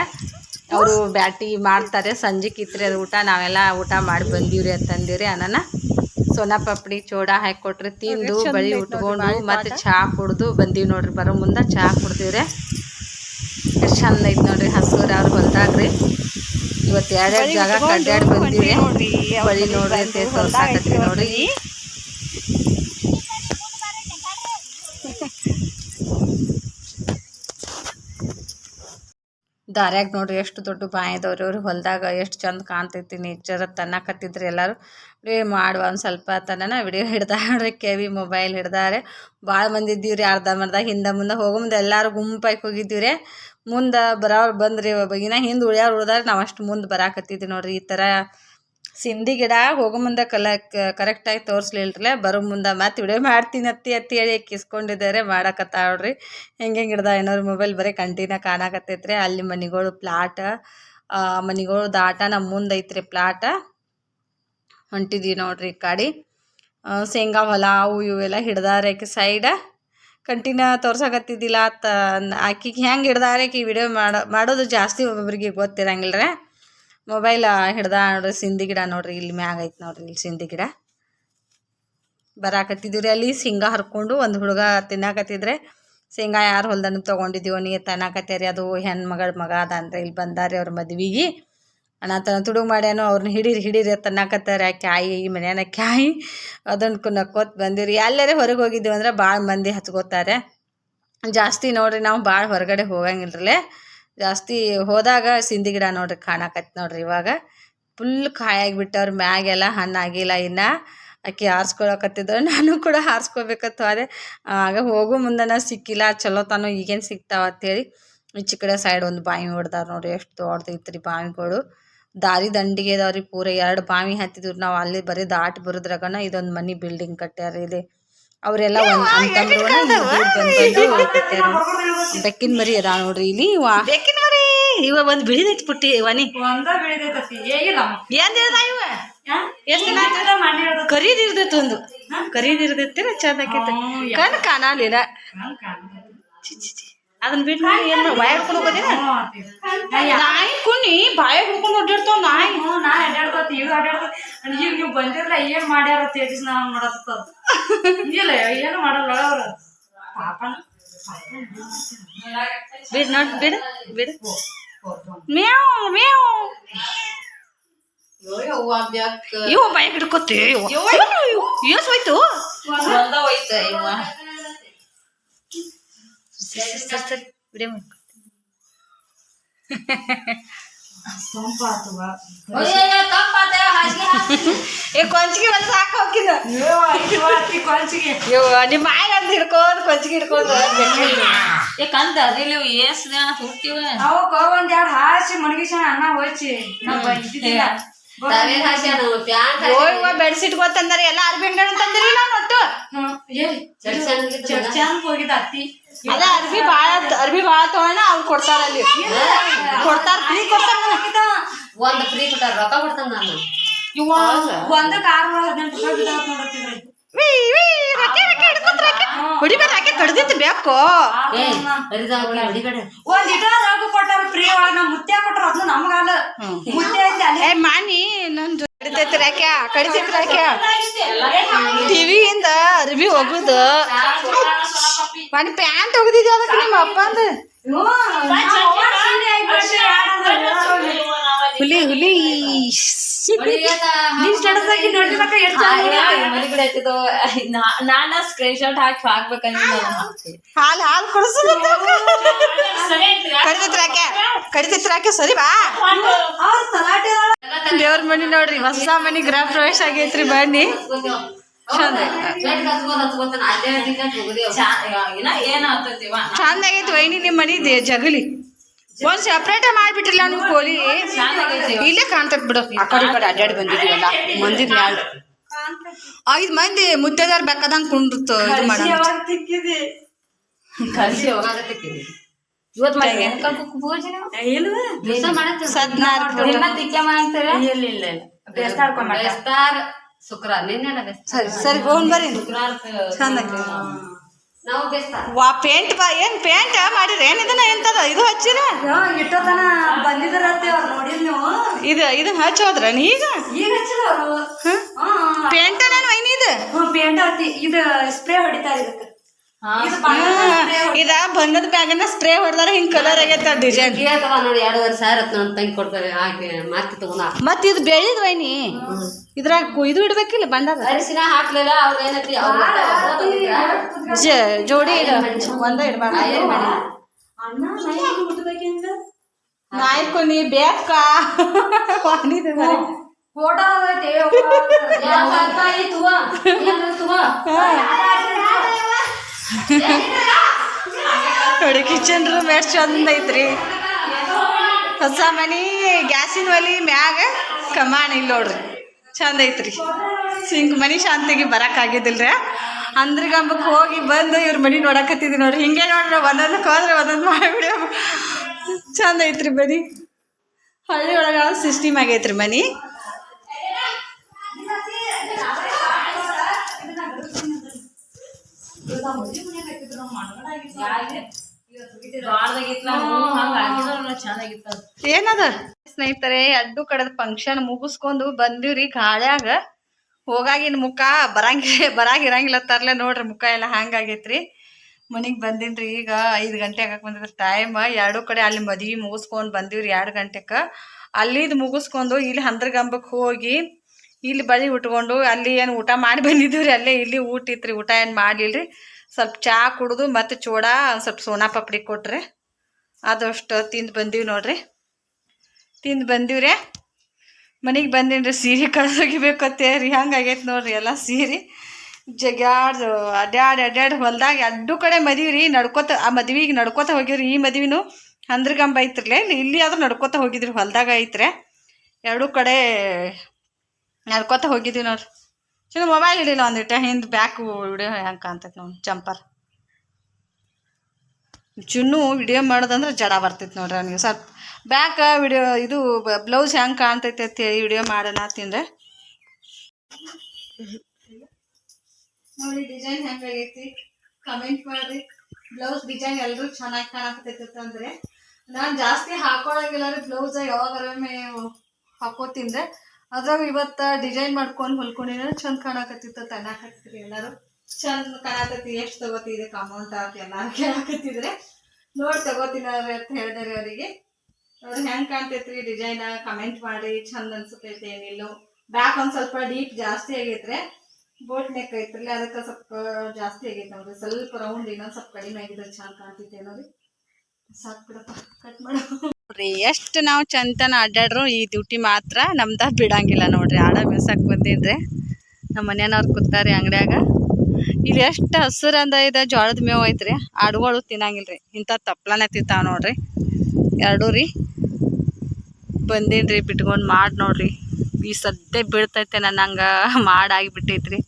ಅವರು ಬ್ಯಾಟಿ ಮಾಡ್ತಾರೆ. ಸಂಜೆಗೆ ಇತ್ರಿ ಅದು ಊಟ. ನಾವೆಲ್ಲ ಊಟ ಮಾಡಿ ಬಂದಿವ್ರಿ ಅಂತಂದಿವ್ರಿ ಅನ್ನ ಸೋನಾ ಪಾಪಡಿ ಚೋಡಾ ಹಾಕಿ ಕೊಟ್ರಿ. ತಿಂದು ಬಳಿ ಉಟ್ಕೊಂಡು ಮತ್ತೆ ಚಹಾ ಕುಡ್ದು ಬಂದೀವಿ ನೋಡ್ರಿ. ಬರೋ ಮುಂದೆ ಚಹಾ ಕುಡ್ದಿವ್ರಿ. ಎಷ್ಟು ಚಂದ ಐತ್ ನೋಡ್ರಿ ಹಸೂರ ಅವ್ರ ಹೊಲ್ದಾಗ್ರಿ. ಇವತ್ತು ಎರಡೆರಡು ಜಾಗ ಕಡ್ಡಾಡ್ ಬಂದೀವಿ ಬಳಿ ನೋಡ್ರಿ ಅಂತ ತೋರ್ಸಾಕತ್ರಿ ನೋಡ್ರಿ ದಾರ್ಯಾಗ ನೋಡ್ರಿ ಎಷ್ಟು ದೊಡ್ಡ ಬಾಯಿ ಅವ್ರಿಗೆ ಅವ್ರು. ಹೊಲ್ದಾಗ ಎಷ್ಟು ಚಂದ ಕಾಣ್ತೈತಿ ನೇಚರ್ ತನ್ನಕತ್ತಿದ್ರಿ ಎಲ್ಲರೂ. ಏ ಮಾಡುವ ಒಂದು ಸ್ವಲ್ಪ ತನನ ವಿಡಿಯೋ ಹಿಡ್ದಾಡ್ರಿ ಕೆವಿ ಮೊಬೈಲ್ ಹಿಡ್ದಾರೆ. ಭಾಳ ಮಂದಿ ಇದ್ದೀವ್ರಿ ಅರ್ಧ ಮರ್ಧ ಹಿಂದೆ ಮುಂದೆ ಹೋಗೋ ಮುಂದೆ ಎಲ್ಲರೂ ಗುಂಪಾಗಿ ಹೋಗಿದ್ದೀವ್ರಿ. ಮುಂದೆ ಬರೋರು ಬಂದ್ರಿ ಇನ್ನ ಹಿಂದೆ ಉಳಿಯೋರು ಉಳ್ದಾರ ನಾವು ಅಷ್ಟು ಮುಂದೆ ಬರಾಕತ್ತಿದ್ವಿ ನೋಡ್ರಿ. ಈ ಥರ ಸಿಂಧಿ ಗಿಡ ಹೋಗೋ ಮುಂದೆ ಕಲ ಕರೆಕ್ಟಾಗಿ ತೋರಿಸ್ಲಿಲ್ರಲ್ಲ ಬರೋ ಮುಂದೆ ಮತ್ತೆ ವಿಡಿಯೋ ಮಾಡ್ತೀನಿ ಅತ್ತಿ ಅತ್ತಿ ಹೇಳಿ ಕಿಸ್ಕೊಂಡಿದ್ದಾರೆ ನೋಡ್ರಿ ಹೆಂಗೆ ಗಿಡದ ಏನಾದ್ರು ಮೊಬೈಲ್ ಬರೀ ಕಂಟಿನ ಕಾಣಾಕತ್ತೈತ್ರಿ. ಅಲ್ಲಿ ಮನೆಗಳು ಪ್ಲಾಟ್ ಮನೆಗಳು ದಾಟ ನಮ್ಮ ಮುಂದೆ ಐತ್ರಿ ಪ್ಲಾಟ. ಹೊಂಟಿದ್ವಿ ನೋಡ್ರಿ ಕಾಡಿ. ಶೇಂಗಾ ಹೊಲ ಅವು ಇವೆಲ್ಲ ಹಿಡ್ದಾರ ಸೈಡ ಕಂಟಿನ್ಯೂ ತೋರ್ಸಕತ್ತಿದ್ದಿಲ್ಲ ಆತ ಆಕಿಗೆ ಹೆಂಗೆ ಹಿಡ್ದಾರೆ ಆಕಿ ವಿಡಿಯೋ ಮಾಡೋ ಮಾಡೋದು ಜಾಸ್ತಿ ಒಬ್ಬೊಬ್ರಿಗೆ ಗೊತ್ತಿರಂಗಿಲ್ಲ ರೀ ಮೊಬೈಲ್ ಹಿಡ್ದ ನೋಡ್ರಿ, ಸಿಂಧಿ ಗಿಡ ನೋಡ್ರಿ, ಇಲ್ಲಿ ಮ್ಯಾಗ ಐತೆ ನೋಡ್ರಿ ಇಲ್ಲಿ ಸಿಂಧಿ ಗಿಡ. ಬರಾಕತ್ತಿದ್ವಿ ರೀ ಅಲ್ಲಿ ಶೇಂಗಾ ಹರ್ಕೊಂಡು ಒಂದು ಹುಡುಗ ತಿನ್ನಾಕತ್ತಿದ್ರೆ, ಶೇಂಗಾ ಯಾರು ಹೊಲ್ದನ್ನು ತೊಗೊಂಡಿದ್ದೀವೋ ನೀ? ತನ್ನಾಕತ್ತೀರಿ ಅದು ಹೆಣ್ಮಗಳ ಮಗ ಅದ ಅಂದ್ರೆ ಇಲ್ಲಿ ಬಂದಾರಿ ಅವ್ರ ಮದ್ವಿಗೆ. ಅಣ್ಣ ತನ್ನ ತುಡುಗು ಮಾಡ್ಯಾನು ಅವ್ರನ್ನ ಹಿಡೀರಿ ಹಿಡೀರಿ ತನ್ನಾಕತ್ತಾರೆ ಕಾಯಿ ಈ ಮನ್ಯಾನ ಕಾಯಿ ಅದನ್ನು ನಕ್ಕೋತ್ ಬಂದಿರಿ. ಎಲ್ಲರೇ ಹೊರಗೆ ಹೋಗಿದ್ದೀವಿ ಅಂದ್ರೆ ಭಾಳ ಮಂದಿ ಹಚ್ಕೋತಾರೆ ಜಾಸ್ತಿ ನೋಡ್ರಿ, ನಾವು ಭಾಳ ಹೊರಗಡೆ ಹೋಗಂಗಿಲ್ರಲ್ಲೇ ಜಾಸ್ತಿ ಹೋದಾಗ ಸಿಂಧಿ ಗಿಡ ನೋಡ್ರಿ ಕಾಣಕತ್ ನೋಡ್ರಿ ಇವಾಗ. ಫುಲ್ ಕಾಯಾಗಿಬಿಟ್ಟವ್ರ ಮ್ಯಾಗೆಲ್ಲ ಹಣ್ಣಾಗಿಲ್ಲ ಇನ್ನು. ಆಕೆ ಹಾರಿಸ್ಕೊಳಕತ್ತಿದ್ರು ನಾನು ಕೂಡ ಹಾರಿಸ್ಕೋಬೇಕತ್ತು ಅದೇ ಆಗ ಹೋಗೋ ಮುಂದನ ಸಿಕ್ಕಿಲ್ಲ ಚಲೋ ತಾನು ಈಗೇನು ಸಿಗ್ತಾವ ಅಂತೇಳಿ ಈಚೆ ಕಡೆ ಸೈಡ್ ಒಂದು ಬಾವಿ ಹೊಡ್ದಾರ ನೋಡ್ರಿ. ಎಷ್ಟು ದೊಡ್ಡದೈತ್ರಿ ಬಾವಿಗಳು. ದಾರಿ ದಂಡಿಗೆ ಇದಾವ್ರಿ ಪೂರ. ಎರಡು ಬಾವಿ ಹತ್ತಿದ್ರು ನಾವು. ಅಲ್ಲಿ ಬರೀ ದಾಟ್ ಬರೋದ್ರಾಗನ ಇದೊಂದು ಮನಿ ಬಿಲ್ಡಿಂಗ್ ಕಟ್ಟ್ಯಾರ ಇಲ್ಲಿ. ಅವರೆಲ್ಲ ಒಂದು ಅಂತಂದ್ರು ಬೆಕ್ಕಿನ ಮರಿ ಅದ ನೋಡ್ರಿ ಇಲ್ಲಿ. ವಾ. ಬೆಕ್ಕಿನ ಮರಿ ಇವ ಒಂದು ಬಿಳಿದೈತಿ ಪುಟ್ಟಿ ವನಿ? ಕರೀದ್ ಇರ್ತೈತಿ ಒಂದು. ಕರೀದ್ ಇರ್ತೈತಿ ಚಂದ ಆಕೈತಿ. ಕಣ್ ಕಾಣಲಿಲ್ಲ. ಚಿ. ಅದನ್ನ ಬಿಟ್ಟು ಮಾಡಿ ಏನ್ ಬಾಯ ಹಿಡ್ಕೊಂಡು ಹೋಗೋದಿನ ನಾಯಿ ಕುಣಿ ಬಾಯ ಹುಡ್ಕೊಂಡು ಓಡಿರ್ತಾವ ನಾಯಿ? ನಾ ಅಡ್ಯಾಡ್ಕೋತಿ ಇವ್ ಅಡ್ಡಾಡ್ತ ಈಗ ನೀವು ಬಂದಿರಲ್ಲ ಏನ್ ಮಾಡ್ಯಾರ ತೇಜಸ್ ನಾವ್ ಮಾಡತ್ತ ಇಲ್ಲ ಏನು ಮಾಡಲ್ಲ ಅವ್ರು. ಪಾಪನ. ಬಿಡ್ ನೋಡ್ ಬಿಡ್ ಬಿಡ್. ಮ್ಯಾವ್ ಇವ ಬಾಯ ಹಿಡ್ಕೋತಿ. ಎಸ್ ಹೋಯ್ತು ಸರಿ ಸರಿ ವಿಡಿಯೋ ಮಾಡ್ಕೊ ಏ ಕೊಂಚಿಗೆ ಒಂದು ಸಾಕು ಹೋಗಿದ ನಿಮ್ಮ ಮಾಯ ಅಂತ ಹಿಡ್ಕೊಂಡು ಕೊಂಚಿಗೆ ಹಿಡ್ಕೊಂಡು ಯಾಕಂತ ಅದಿಲ್ಲ ಏಸ್ ದಿನ ಹೋಗ್ತೀವ ಅವಕ್ಕ ಒಂದ್ ಎರಡು ಹಾಸಿ ಮಣಗಿಸಣ ಅನ್ನ ಹೋಯ್ಚಿ ನಾವ್ ಇದ್ದಿದ್ದಿಲ್ಲ ತಾವೇನ್ ಹಾಕ್ಯಾನ ಪ್ಯಾಂಟ್ ಓ ಇವ ಬೆಡ್ಶೀಟ್ ಗೊತ್ತಂದಾರ ಎಲ್ಲ ಅರ್ಬಿ ಅಂಗಡಿ ತಂದಿರಿ ನಾನು ಒಟ್ಟು ಚಂದ ಹೋಗಿದ ಅತ್ತಿ ಅದ ಅರ್ಬಿ ಬಾಳ ಅರ್ಬಿ ಬಾಳ ತಗೋಣ ಅವ್ರು ಕೊಡ್ತಾರ ಅಲ್ಲಿ. ಕೊಡ್ತಾರ ಫ್ರೀ ಕೊಡ್ತಾರ. ಒಂದ್ ಫ್ರೀ ಕೊಟ್ಟಾರ ರೊಕ್ಕ ಕೊಡ್ತಾನ ನಾನು ಇವ ಒಂದ ಕಾರ್ ಹದಿನೆಂಟು ರೂಪಾಯಿ ಬಿದ್ದಾವ ನೋಡತ್ತಿದ್ರಿ ಹೊಡಿಬೇಡ ಯಾಕೆ ಕಡ್ದಿತ್ತು ಬೇಕು. ಒಂದ್ ಇಟ ರೊಕ್ಕ ಕೊಟ್ಟಾರ ಫ್ರೀ ಒಳಗ ನಮ್ ಮುತ್ಯ ಕೊಟ್ಟಾರ ಅದನ್ನ ನಮಗಲ್ಲ ಮುತ್ಯ ಐತಿ ಅಲ್ಲಿ. ಏ ಮಾನಿ ನನ್ ಕಡಿತೈತ್ರ ಯಾಕೆ ಕಡಿತೈತ್ರ ಯಾಕೆ ಟಿವಿಯಿಂದ ಅರ್ಬಿ ಹೋಗುದು. ಮನೆ ಪ್ಯಾಂಟ್ ಹೋಗುದಿದ್ಯಾ ಅದಕ್ಕೆ ನಿಮ್ಮ ಅಪ್ಪ ಅಂದ ಹುಲಿ ಹುಲಿ. ನಾನ ಸ್ಕ್ರೀನ್ ಶಾಟ್ ಹಾಕಿ ಹಾಕ್ಬೇಕಂದ್ರೆ ಹಾಲು. ಹಾಲು ಕುಡಿಸೋದು ಕಡಿತೈತ್ರ ಯಾಕೆ ಕಡಿತೈತ್ರ ಯಾಕೆ ಸರಿ ಬಾ. ದೇವ್ರ ಮನಿ ನೋಡ್ರಿ ಹೊಸ ಮನಿ ಗೃಹ ಪ್ರವೇಶ ಆಗೈತ್ರಿ ಬನ್ನಿ. ಚಂದ ಆಗೈತಿ ವೈನಿ ನಿಮ್ಮ ಮನಿ ಜಗಲಿ. ಒಂದ್ ಸಪ್ರೇಟ ಮಾಡ್ಬಿಟ್ಟಿಲ್ಲ ನೀವು ಕೋಳಿ? ಇಲ್ಲೇ ಕಾಣ್ತಕ್ ಬಿಡು. ಆ ಕಡೆ ಅಡ್ಡಾಡಿ ಬಂದಿದೀವಲ್ಲ ಮಂದಿ ಮ್ಯಾಲ. ಐದ್ ಮಂದಿ ಮುತ್ತೈದಾರ್ ಬೇಕಾದಂಗ್ ಕುಂಡ್ರತು ಇದು ಮಾಡ ಸದ್ನಾರ್ ಮಾಡ್ತೀರ ಇಲ್ಲ ಇಲ್ಲ ನಿನ್ನೆ ಸರಿ ಸರಿ ಹೋಗ್ ಬರ್ರಿ. ಚಂದ ನಾವು ವಾ ಪೇಂಟ್ ಬಾ ಏನ್ ಪೇಂಟ್ ಮಾಡಿರಿ? ಏನ್ ಇದನ್ನ ಎಂತದ? ಇದು ಹಚ್ಚಿರ? ಇಟ್ಟೋತನ ಬಂದಿದ್ರ ಅವ್ರು ನೋಡಿದ್ ನೀವು. ಇದು ಇದನ್ನ ಹಚ್ಚೋದ್ರ ಈಗ? ಈಗ ಹಚ್ಚಿದ ಅವರು ಪೇಂಟ್ ನಾನು ವೈನಿ ಇದು? ಪೇಂಟ್ ಹತ್ತಿ ಇದು ಸ್ಪ್ರೇ ಹೊಡಿತಾರ ಇದಕ್ಕೆ. ಇದು ಇದ ಬಂದದ ಬ್ಯಾಗನ್ನ ಸ್ಪ್ರೇ ಹೊಡೆದಾರ ಹಿಂಗ್ ಕಲರ್ ಆಗೈತ ಡಿಸೈನ್ ಕೇಳ್ತವ ನೋಡಿ ಎರಡೂವರೆ ಸಾವಿರ ತಂಗಿ ಕೊಡ್ತಾರೆ ಹಾಗೆ ಮತ್ತೆ ತಗೊಂಡ ಮತ್ ಇದು ಬೆಳಿದ್ ವೈನಿ. ಇದ್ರಾಗ ಇದು ಇಡ್ಬೇಕಿಲ್ಲ ಬಂದಾಗ ಅರಿಶಿನ ಹಾಕ್ಲಿಲ್ಲ ಅವ್ರ ಏನೈತಿ ಜೋಡಿ ಇಡ. ಒಂದ ಇಡ್ಬಾರ ಅಣ್ಣ ನಾಯಿ ಮುಟ್ಬೇಕಿಂತ ನಾಯಿ ಕೊನಿ ಬೇಕ ವಾಣಿದು. ಫೋಟೋ ಐತೆ ನೋಡಿ ಕಿಚನ್ ರೂಮ್ ಎಷ್ಟು ಚಂದ ಐತ್ರಿ. ಹೊಸ ಮನಿ, ಗ್ಯಾಸಿನ ಒಲಿ, ಮ್ಯಾಗ ಕಮಾಣ ಇಲ್ಲ ನೋಡ್ರಿ. ಚಂದ ಐತ್ರಿ. ಸಿಂಕ್ ಮನಿ ಶಾಂತಿಗೆ ಬರೋಕ್ಕಾಗಿದ್ದಿಲ್ರಿ ಅಂದ್ರಿಗಂಬಕ್ಕೆ ಹೋಗಿ ಬಂದು ಇವ್ರ ಮನಿ ನೋಡಕತ್ತಿದ್ವಿ ನೋಡ್ರಿ. ಹಿಂಗೆ ನೋಡ್ರಿ ಒಂದೊಂದಕ್ಕೆ ಹೋದ್ರೆ ಒಂದೊಂದು ಮಾಡಿಬಿಡಿ. ಚಂದ ಐತ್ರಿ ಮನಿ. ಹಳ್ಳಿ ಒಳಗೆ ಸಿಸ್ಟಮ್ ಆಗೈತ್ರಿ ಮನಿ. ಏನದ? ಸ್ನೇಹಿತರೆ, ಅಡ್ಡು ಕಡೆದ ಫಂಕ್ಷನ್ ಮುಗಿಸ್ಕೊಂಡು ಬಂದಿವ್ರಿ ಗಾಳ್ಯಾಗ. ಹೋಗಾಗಿನ ಮುಖ ಬರಂಗಿ, ಬರಾಗಿರಂಗಿಲ್ಲ ತರ್ಲೆ ನೋಡ್ರಿ ಮುಖ ಎಲ್ಲ ಹಂಗಾಗೈತ್ರಿ ಮನಿಗ್ ಬಂದಿನ್ರಿ ಈಗ ಐದು ಗಂಟೆ ಆಗಕ್ಕೆ ಬಂದಿದ್ರಿ ಟೈಮ್ ಎರಡು ಕಡೆ ಅಲ್ಲಿ ಮದ್ವೆ ಮುಗಿಸ್ಕೊಂಡು ಬಂದಿವ್ರಿ ಎರಡು ಗಂಟೆಗೆ ಅಲ್ಲಿದ್ ಮುಗಿಸ್ಕೊಂಡು ಇಲ್ಲಿ ಹಂದ್ರಗಂಬಕ್ಕೆ ಹೋಗಿ ಇಲ್ಲಿ ಬಳಿ ಉಟ್ಕೊಂಡು ಅಲ್ಲಿ ಏನು ಊಟ ಮಾಡಿ ಬಂದಿದ್ದೀವ್ರಿ? ಅಲ್ಲೇ ಇಲ್ಲಿ ಊಟ ಇತ್ರಿ, ಊಟ ಏನು ಮಾಡಲಿಲ್ರಿ? ಸ್ವಲ್ಪ ಚಹಾ ಕುಡಿದು ಮತ್ತು ಚೂಡ ಒಂದು ಸ್ವಲ್ಪ ಸೋನಾ ಪಪ್ಡಿ ಕೊಟ್ರೆ. ಅದಷ್ಟು ತಿಂದು ಬಂದೀವಿ ನೋಡ್ರಿ. ತಿಂದು ಬಂದೀವ್ರಿ ಮನೆಗೆ ಬಂದೀನಿ ಸೀರೆ ಕಳ್ಸೋಗಿಬೇಕತ್ತೆ ರೀ. ಹಂಗಾಗೈತೆ ನೋಡ್ರಿ ಎಲ್ಲ ಸೀರೆ. ಜಗ್ಯಾಡ್ದು ಅಡ್ಯಾಡ್ ಅಡ್ಯಾಡ್ ಹೊಲ್ದಾಗ ಎರಡು ಕಡೆ ಮದುವೆ ರೀ. ನಡ್ಕೋತ ಆ ಮದ್ವಿಗೆ ನಡ್ಕೋತ ಹೋಗಿವ್ರಿ. ಈ ಮದ್ವಿನೂ ಹಂದ್ರಗಂಬ ಐತ್ರಲ್ಲ ಇಲ್ಲಿ ಆದ್ರೂ ನಡ್ಕೋತ ಹೋಗಿದ್ರಿ ಹೊಲ್ದಾಗ ಐತ್ರೆ ಎರಡೂ ಕಡೆ ನಡ್ಕೋತ ಹೋಗಿದ್ದೀವಿ ನೋಡ್ರಿ. ಚಲೋ ಮೊಬೈಲ್ ಹಿಡಿಲ್ಲ ಒಂದಿಟ್ಟ ಹಿಂದೆ ಬ್ಯಾಕ್ ವಿಡಿಯೋ ಹೆಂಗೆ ಕಾಣ್ತೈತೆ ನೋಡಿ ಜಂಪರ್ ಚುನ್ನು ವಿಡಿಯೋ ಮಾಡೋದಂದ್ರೆ ಜಡ ಬರ್ತೈತೆ ನೋಡ್ರಿ ಅವನಿಗೆ. ಸ್ವಲ್ಪ ಬ್ಯಾಕ್ ವಿಡಿಯೋ, ಇದು ಬ್ಲೌಸ್ ಹೆಂಗೆ ಕಾಣ್ತೈತೆ ಅಂತೇಳಿ ವಿಡಿಯೋ ಮಾಡೋಣ ತಿಂದ್ರೆ. ನೋಡಿ ಡಿಸೈನ್ ಹೆಂಗಾಗೈತಿ ಕಮೆಂಟ್ ಮಾಡ್ರಿ. ಬ್ಲೌಸ್ ಡಿಸೈನ್ ಎಲ್ಲರೂ ಚೆನ್ನಾಗಿ ಕಾಣಕತ್ತೈತೆ ಅಂದ್ರೆ ನಾನು ಜಾಸ್ತಿ ಹಾಕೊಳಂಗಿಲ್ಲ ರೀ ಬ್ಲೌಸ್ ಯಾವಾಗರೊಮ್ಮೆ ಹಾಕೋತಿಂದ್ರೆ ಅದ್ರಾಗ ಇವತ್ತು ಡಿಸೈನ್ ಮಾಡ್ಕೊಂಡು ಹೊಲ್ಕೊಂಡಿದ್ರೆ ಚಂದ ಕಾಣಕತ್ತಿತ್ತು ತನ್ನಾಕತ್ತಿರಿ ಎಲ್ಲರೂ. ಚಂದ ಕಾಣಕತ್ತಿ, ಎಷ್ಟು ತಗೋತಿ ಇದಕ್ಕೆ ಅಮೌಂಟ್ ಅಂತ ಎಲ್ಲ ಕೇಳಕತ್ತಿದ್ರೆ. ನೋಡಿ ತಗೋತೀನಿ ಅಂತ ಹೇಳಿದಾರೆ ಅವರಿಗೆ. ಅವ್ರು ಹೆಂಗೆ ಕಾಣ್ತೈತ್ರಿ ಡಿಸೈನ್ ಕಮೆಂಟ್ ಮಾಡಿ, ಚಂದ ಅನ್ಸತೈತೆ ಏನಿಲ್ಲೋ. ಬ್ಯಾಕ್ ಒಂದು ಸ್ವಲ್ಪ ಡೀಪ್ ಜಾಸ್ತಿ ಆಗೈತ್ರೆ ಬೋಟ್ ನೆಕ್ ಐತ್ರಲ್ಲ ಅದಕ್ಕೆ ಸ್ವಲ್ಪ ಜಾಸ್ತಿ ಆಗೈತೆ ನೋಡ್ರಿ. ಸ್ವಲ್ಪ ರೌಂಡ್ ಇನ್ನೊಂದು ಸ್ವಲ್ಪ ಕಡಿಮೆ ಆಗಿದ್ರೆ ಚಂದ ಕಾಣ್ತೈತೆ ನೋಡ್ರಿ ಸಾಕು ಬಿಡಪ್ಪ ಕಟ್ ಮಾಡು. ನೋಡ್ರಿ, ಎಷ್ಟು ನಾವು ಚಂತನ ಅಡ್ಡಾಡ್ರು, ಈ ಡ್ಯೂಟಿ ಮಾತ್ರ ನಮ್ದ ಬಿಡಂಗಿಲ್ಲ ನೋಡ್ರಿ. ಆಡ ಮೇಸಕ್ಕೆ ಬಂದಿದ್ರೆ. ನಮ್ಮ ಮನೆಯವ್ರು ಕೂತಾರೆ ಅಂಗಡಿಯಾಗ. ಇಲ್ಲಿ ಎಷ್ಟು ಹಸಿರಂದ ಇದೆ, ಜೋಳದ ಮೇವು ಐತ್ರಿ. ಆಡುಗಳು ತಿನ್ನಂಗಿಲ್ರಿ. ಇಂಥ ತಪ್ಲನ ತಿಂತಾವ ನೋಡ್ರಿ. ಎರಡೂ ರೀ. ಬಂದೇನ್ರಿ, ಬಿಟ್ಕೊಂಡು ಮಾಡಿ ನೋಡ್ರಿ. ಈ ಸದ್ಯ ಬೀಳ್ತೈತೆ ನನಗೆ ಮಾಡಾಗಿಬಿಟ್ಟೈತ್ರಿ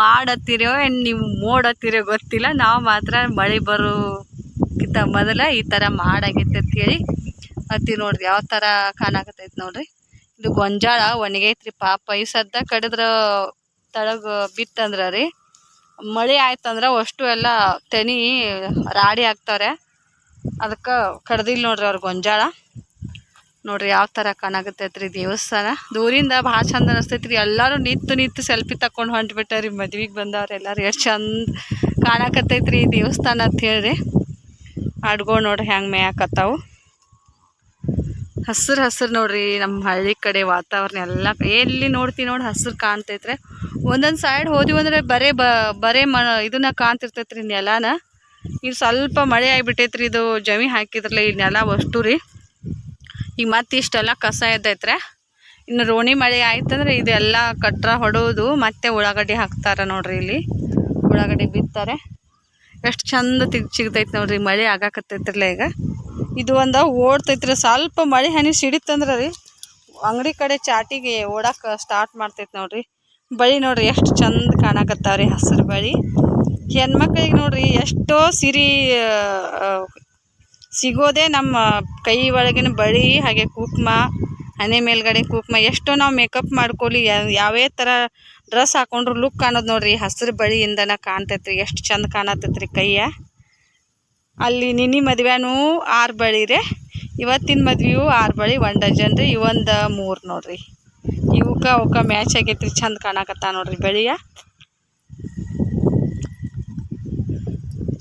ಮಾಡತ್ತೀರೋ ಏನು ನೀವು ಮೋಡತ್ತೀರೋ ಗೊತ್ತಿಲ್ಲ. ನಾವು ಮಾತ್ರ ಮಳೆ ಬರೋಕ್ಕಿಂತ ಮೊದಲ ಈ ಥರ ಮಾಡಾಗೈತೆ ಅಂತೇಳಿ ಅತ್ತಿ ನೋಡ್ರಿ, ಯಾವ ಥರ ಕಾಣಕತ್ತೈತೆ ನೋಡ್ರಿ. ಇದು ಗೊಂಜಾಳ, ಒಣಗೈತ್ರಿ, ಪಾಪ ಈ ಸದ್ದ ಕಡಿದ್ರ ತಳಗ ಬಿತ್ತಂದ್ರ ರೀ, ಮಳೆ ಆಯ್ತಂದ್ರೆ ಅಷ್ಟು ಎಲ್ಲ ತೆನಿ ರಾಡಿ ಆಗ್ತಾವ್ರೆ. ಅದಕ್ಕೆ ಕಡ್ದಿಲ್ಲ ನೋಡ್ರಿ ಅವ್ರ ಗೊಂಜಾಳ. ನೋಡ್ರಿ ಯಾವ ಥರ ಕಾಣಕತೈತ್ರಿ ದೇವಸ್ಥಾನ. ದೂರಿಂದ ಭಾಳ ಚಂದ ಅನಿಸ್ತೈತ್ರಿ, ಎಲ್ಲರೂ ನಿಂತು ನಿಂತು ಸೆಲ್ಫಿ ತಕೊಂಡು ಹೊಂಟ್ಬಿಟ್ಟಾರಿ, ಮದ್ವಿಗೆ ಬಂದವ್ರು ಎಷ್ಟು ಚಂದ ಕಾಣಕತ್ತೈತ್ರಿ ದೇವಸ್ಥಾನ ಅಂತ ಹೇಳ್ರಿ. ಹಾಡ್ಗಳು ನೋಡ್ರಿ ಹೆಂಗೆ ಮೇಯಾಕತ್ತಾವು. ಹಸಿರು ಹಸಿರು ನೋಡ್ರಿ ನಮ್ಮ ಹಳ್ಳಿ ಕಡೆ ವಾತಾವರಣ ಎಲ್ಲ ಎಲ್ಲಿ ನೋಡ್ತೀವಿ ನೋಡಿ ಹಸಿರು ಕಾಣ್ತೈತ್ರೆ. ಒಂದೊಂದು ಸೈಡ್ ಹೋದ್ವಿ ಅಂದರೆ ಬರೇ ಬ, ಬರೇ ಮ, ಇದನ್ನ ಕಾಣ್ತಿರ್ತೈತ್ರಿ ನೆಲನ. ಈಗ ಸ್ವಲ್ಪ ಮಳೆ ಆಗಿಬಿಟ್ಟೈತ್ರಿ, ಇದು ಜಮಿ ಹಾಕಿದ್ರಲ್ಲ ಈ ನೆಲ ಅಷ್ಟು ರೀ. ಈಗ ಮತ್ತೆ ಇಷ್ಟೆಲ್ಲ ಕಸ ಎದ್ದೈತ್ರೆ. ಇನ್ನು ರೋಣಿ ಮಳೆ ಆಯ್ತಂದ್ರೆ ಇದೆಲ್ಲ ಕಟ್ರ ಹೊಡೋದು, ಮತ್ತೆ ಉಳ್ಳಾಗಡ್ಡಿ ಹಾಕ್ತಾರ ನೋಡ್ರಿ ಇಲ್ಲಿ. ಉಳ್ಳಾಗಡ್ಡಿ ಬಿತ್ತಾರೆ. ಎಷ್ಟು ಚಂದ ತಿಗ್ ಸಿಗ್ತೈತೆ ನೋಡ್ರಿ ಮಳೆ ಆಗಾಕತ್ತೈತ್ರಲ್ಲ ಈಗ. ಇದು ಒಂದು ಓಡ್ತೈತ್ರಿ. ಸ್ವಲ್ಪ ಮಳೆ ಹನಿ ಸಿಡಿತಂದ್ರೆ ರೀ, ಅಂಗಡಿ ಕಡೆ ಚಾಟಿಗೆ ಓಡಕ್ಕೆ ಸ್ಟಾರ್ಟ್ ಮಾಡ್ತೈತೆ ನೋಡ್ರಿ. ಬಳಿ ನೋಡ್ರಿ ಎಷ್ಟು ಚಂದ ಕಾಣಕತ್ತಾವ್ರಿ ಹಸಿರು ಬಳಿ. ಹೆಣ್ಮಕ್ಳಿಗೆ ನೋಡ್ರಿ ಎಷ್ಟೋ ಸಿರಿ ಸಿಗೋದೆ ನಮ್ಮ ಕೈ ಒಳಗಿನ ಬಳಿ, ಹಾಗೆ ಕುಕ್ಮ, ಹಣೆ ಮೇಲ್ಗಡೆ ಕುಕ್ಮ, ಎಷ್ಟೋ ನಾವು ಮೇಕಪ್ ಮಾಡ್ಕೊಳ್ಳಿ ಯಾವ್ಯಾವ ಯಾವೇ ಥರ ಡ್ರೆಸ್ ಹಾಕೊಂಡ್ರು ಲುಕ್ ಕಾಣೋದು ನೋಡ್ರಿ ಹಸಿರು ಬಳಿಯಿಂದನ ಕಾಣ್ತೈತ್ರಿ. ಎಷ್ಟು ಚಂದ ಕಾಣತೈತ್ರಿ ಕೈಯ. ಅಲ್ಲಿ ನಿನ್ನೆ ಮದುವೆನೂ ಆರು ಬಳಿ ರೀ. ಇವತ್ತಿನ ಮದ್ವೆಯೂ ಆರು ಬಳಿ. ಒಂದು ಡಜನ್ ರೀ, ಇವೊಂದು ಮೂರು ನೋಡ್ರಿ. ಇವಕ್ಕೆ ಅವಕ್ಕೆ ಮ್ಯಾಚ್ ಆಗೈತ್ರಿ, ಚಂದ ಕಾಣಕತ್ತ ನೋಡ್ರಿ ಬೆಳೆಯ.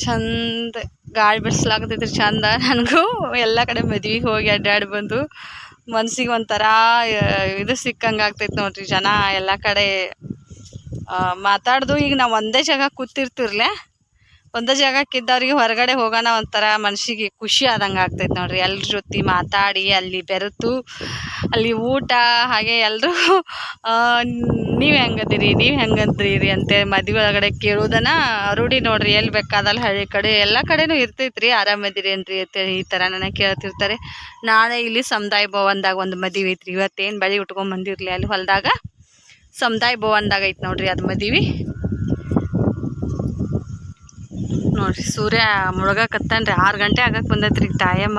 ಚಂದ ಗಾಳಿ ಬಿಡಿಸ್ಲಾಕತೈತ್ರಿ ಚಂದ. ನನಗೂ ಎಲ್ಲ ಕಡೆ ಮದ್ವೆಗೆ ಹೋಗಿ ಅಡ್ಡಾಡಿ ಬಂದು ಮನ್ಸಿಗೆ ಒಂಥರ ಇದು ಸಿಕ್ಕಂಗೆ ಆಗ್ತೈತೆ ನೋಡ್ರಿ ಜನ ಎಲ್ಲ ಕಡೆ. ಮಾತಾಡ್ದು ಈಗ ನಾವು ಒಂದೇ ಜಾಗ ಕೂತಿರ್ತಿರ್ಲೆ. ಒಂದೇ ಜಾಗಕ್ಕೆ ಇದ್ದವ್ರಿಗೆ ಹೊರಗಡೆ ಹೋಗೋಣ ಒಂಥರ ಮನ್ಸಿಗೆ ಖುಷಿ ಆದಂಗೆ ಆಗ್ತೈತೆ ನೋಡ್ರಿ. ಎಲ್ರ ಜೊತೆ ಮಾತಾಡಿ, ಅಲ್ಲಿ ಬೆರೆತು, ಅಲ್ಲಿ ಊಟ, ಹಾಗೆ ಎಲ್ಲರೂ ನೀವು ಹೆಂಗದಿರಿ, ನೀವು ಹೆಂಗದ್ರಿ ಅಂತೇಳಿ ಮದುವೆ ಒಳಗಡೆ ಕೇಳೋದನ್ನ ರೂಢಿ ನೋಡ್ರಿ. ಎಲ್ಲಿ ಬೇಕಾದಲ್ಲಿ ಹಳ್ಳಿ ಕಡೆ, ಎಲ್ಲ ಕಡೆನೂ ಇರ್ತೈತ್ರಿ. ಆರಾಮದಿರಿ ಏನ್ರಿ ಅಂತೇಳಿ ಈ ಥರ ನನಗೆ ಕೇಳ್ತಿರ್ತಾರೆ. ನಾಳೆ ಇಲ್ಲಿ ಸಮುದಾಯ ಭವನದಾಗ ಒಂದು ಮದುವೆ ಐತ್ರಿ. ಇವತ್ತೇನು ಬಳಿ ಉಟ್ಕೊಂಡ್ ಬಂದಿರಲಿ ಅಲ್ಲಿ ಹೊಲದಾಗ? ಸಮುದಾಯ ಭವನದಾಗ ಐತೆ ನೋಡ್ರಿ ಅದು ಮದುವೆ. ನೋಡ್ರಿ, ಸೂರ್ಯ ಮುಳುಗಕತ್ತಾನ್ರಿ. ಆರು ಗಂಟೆ ಆಗಕ್ಕೆ ಬಂದೈತ್ರಿ ಟೈಮ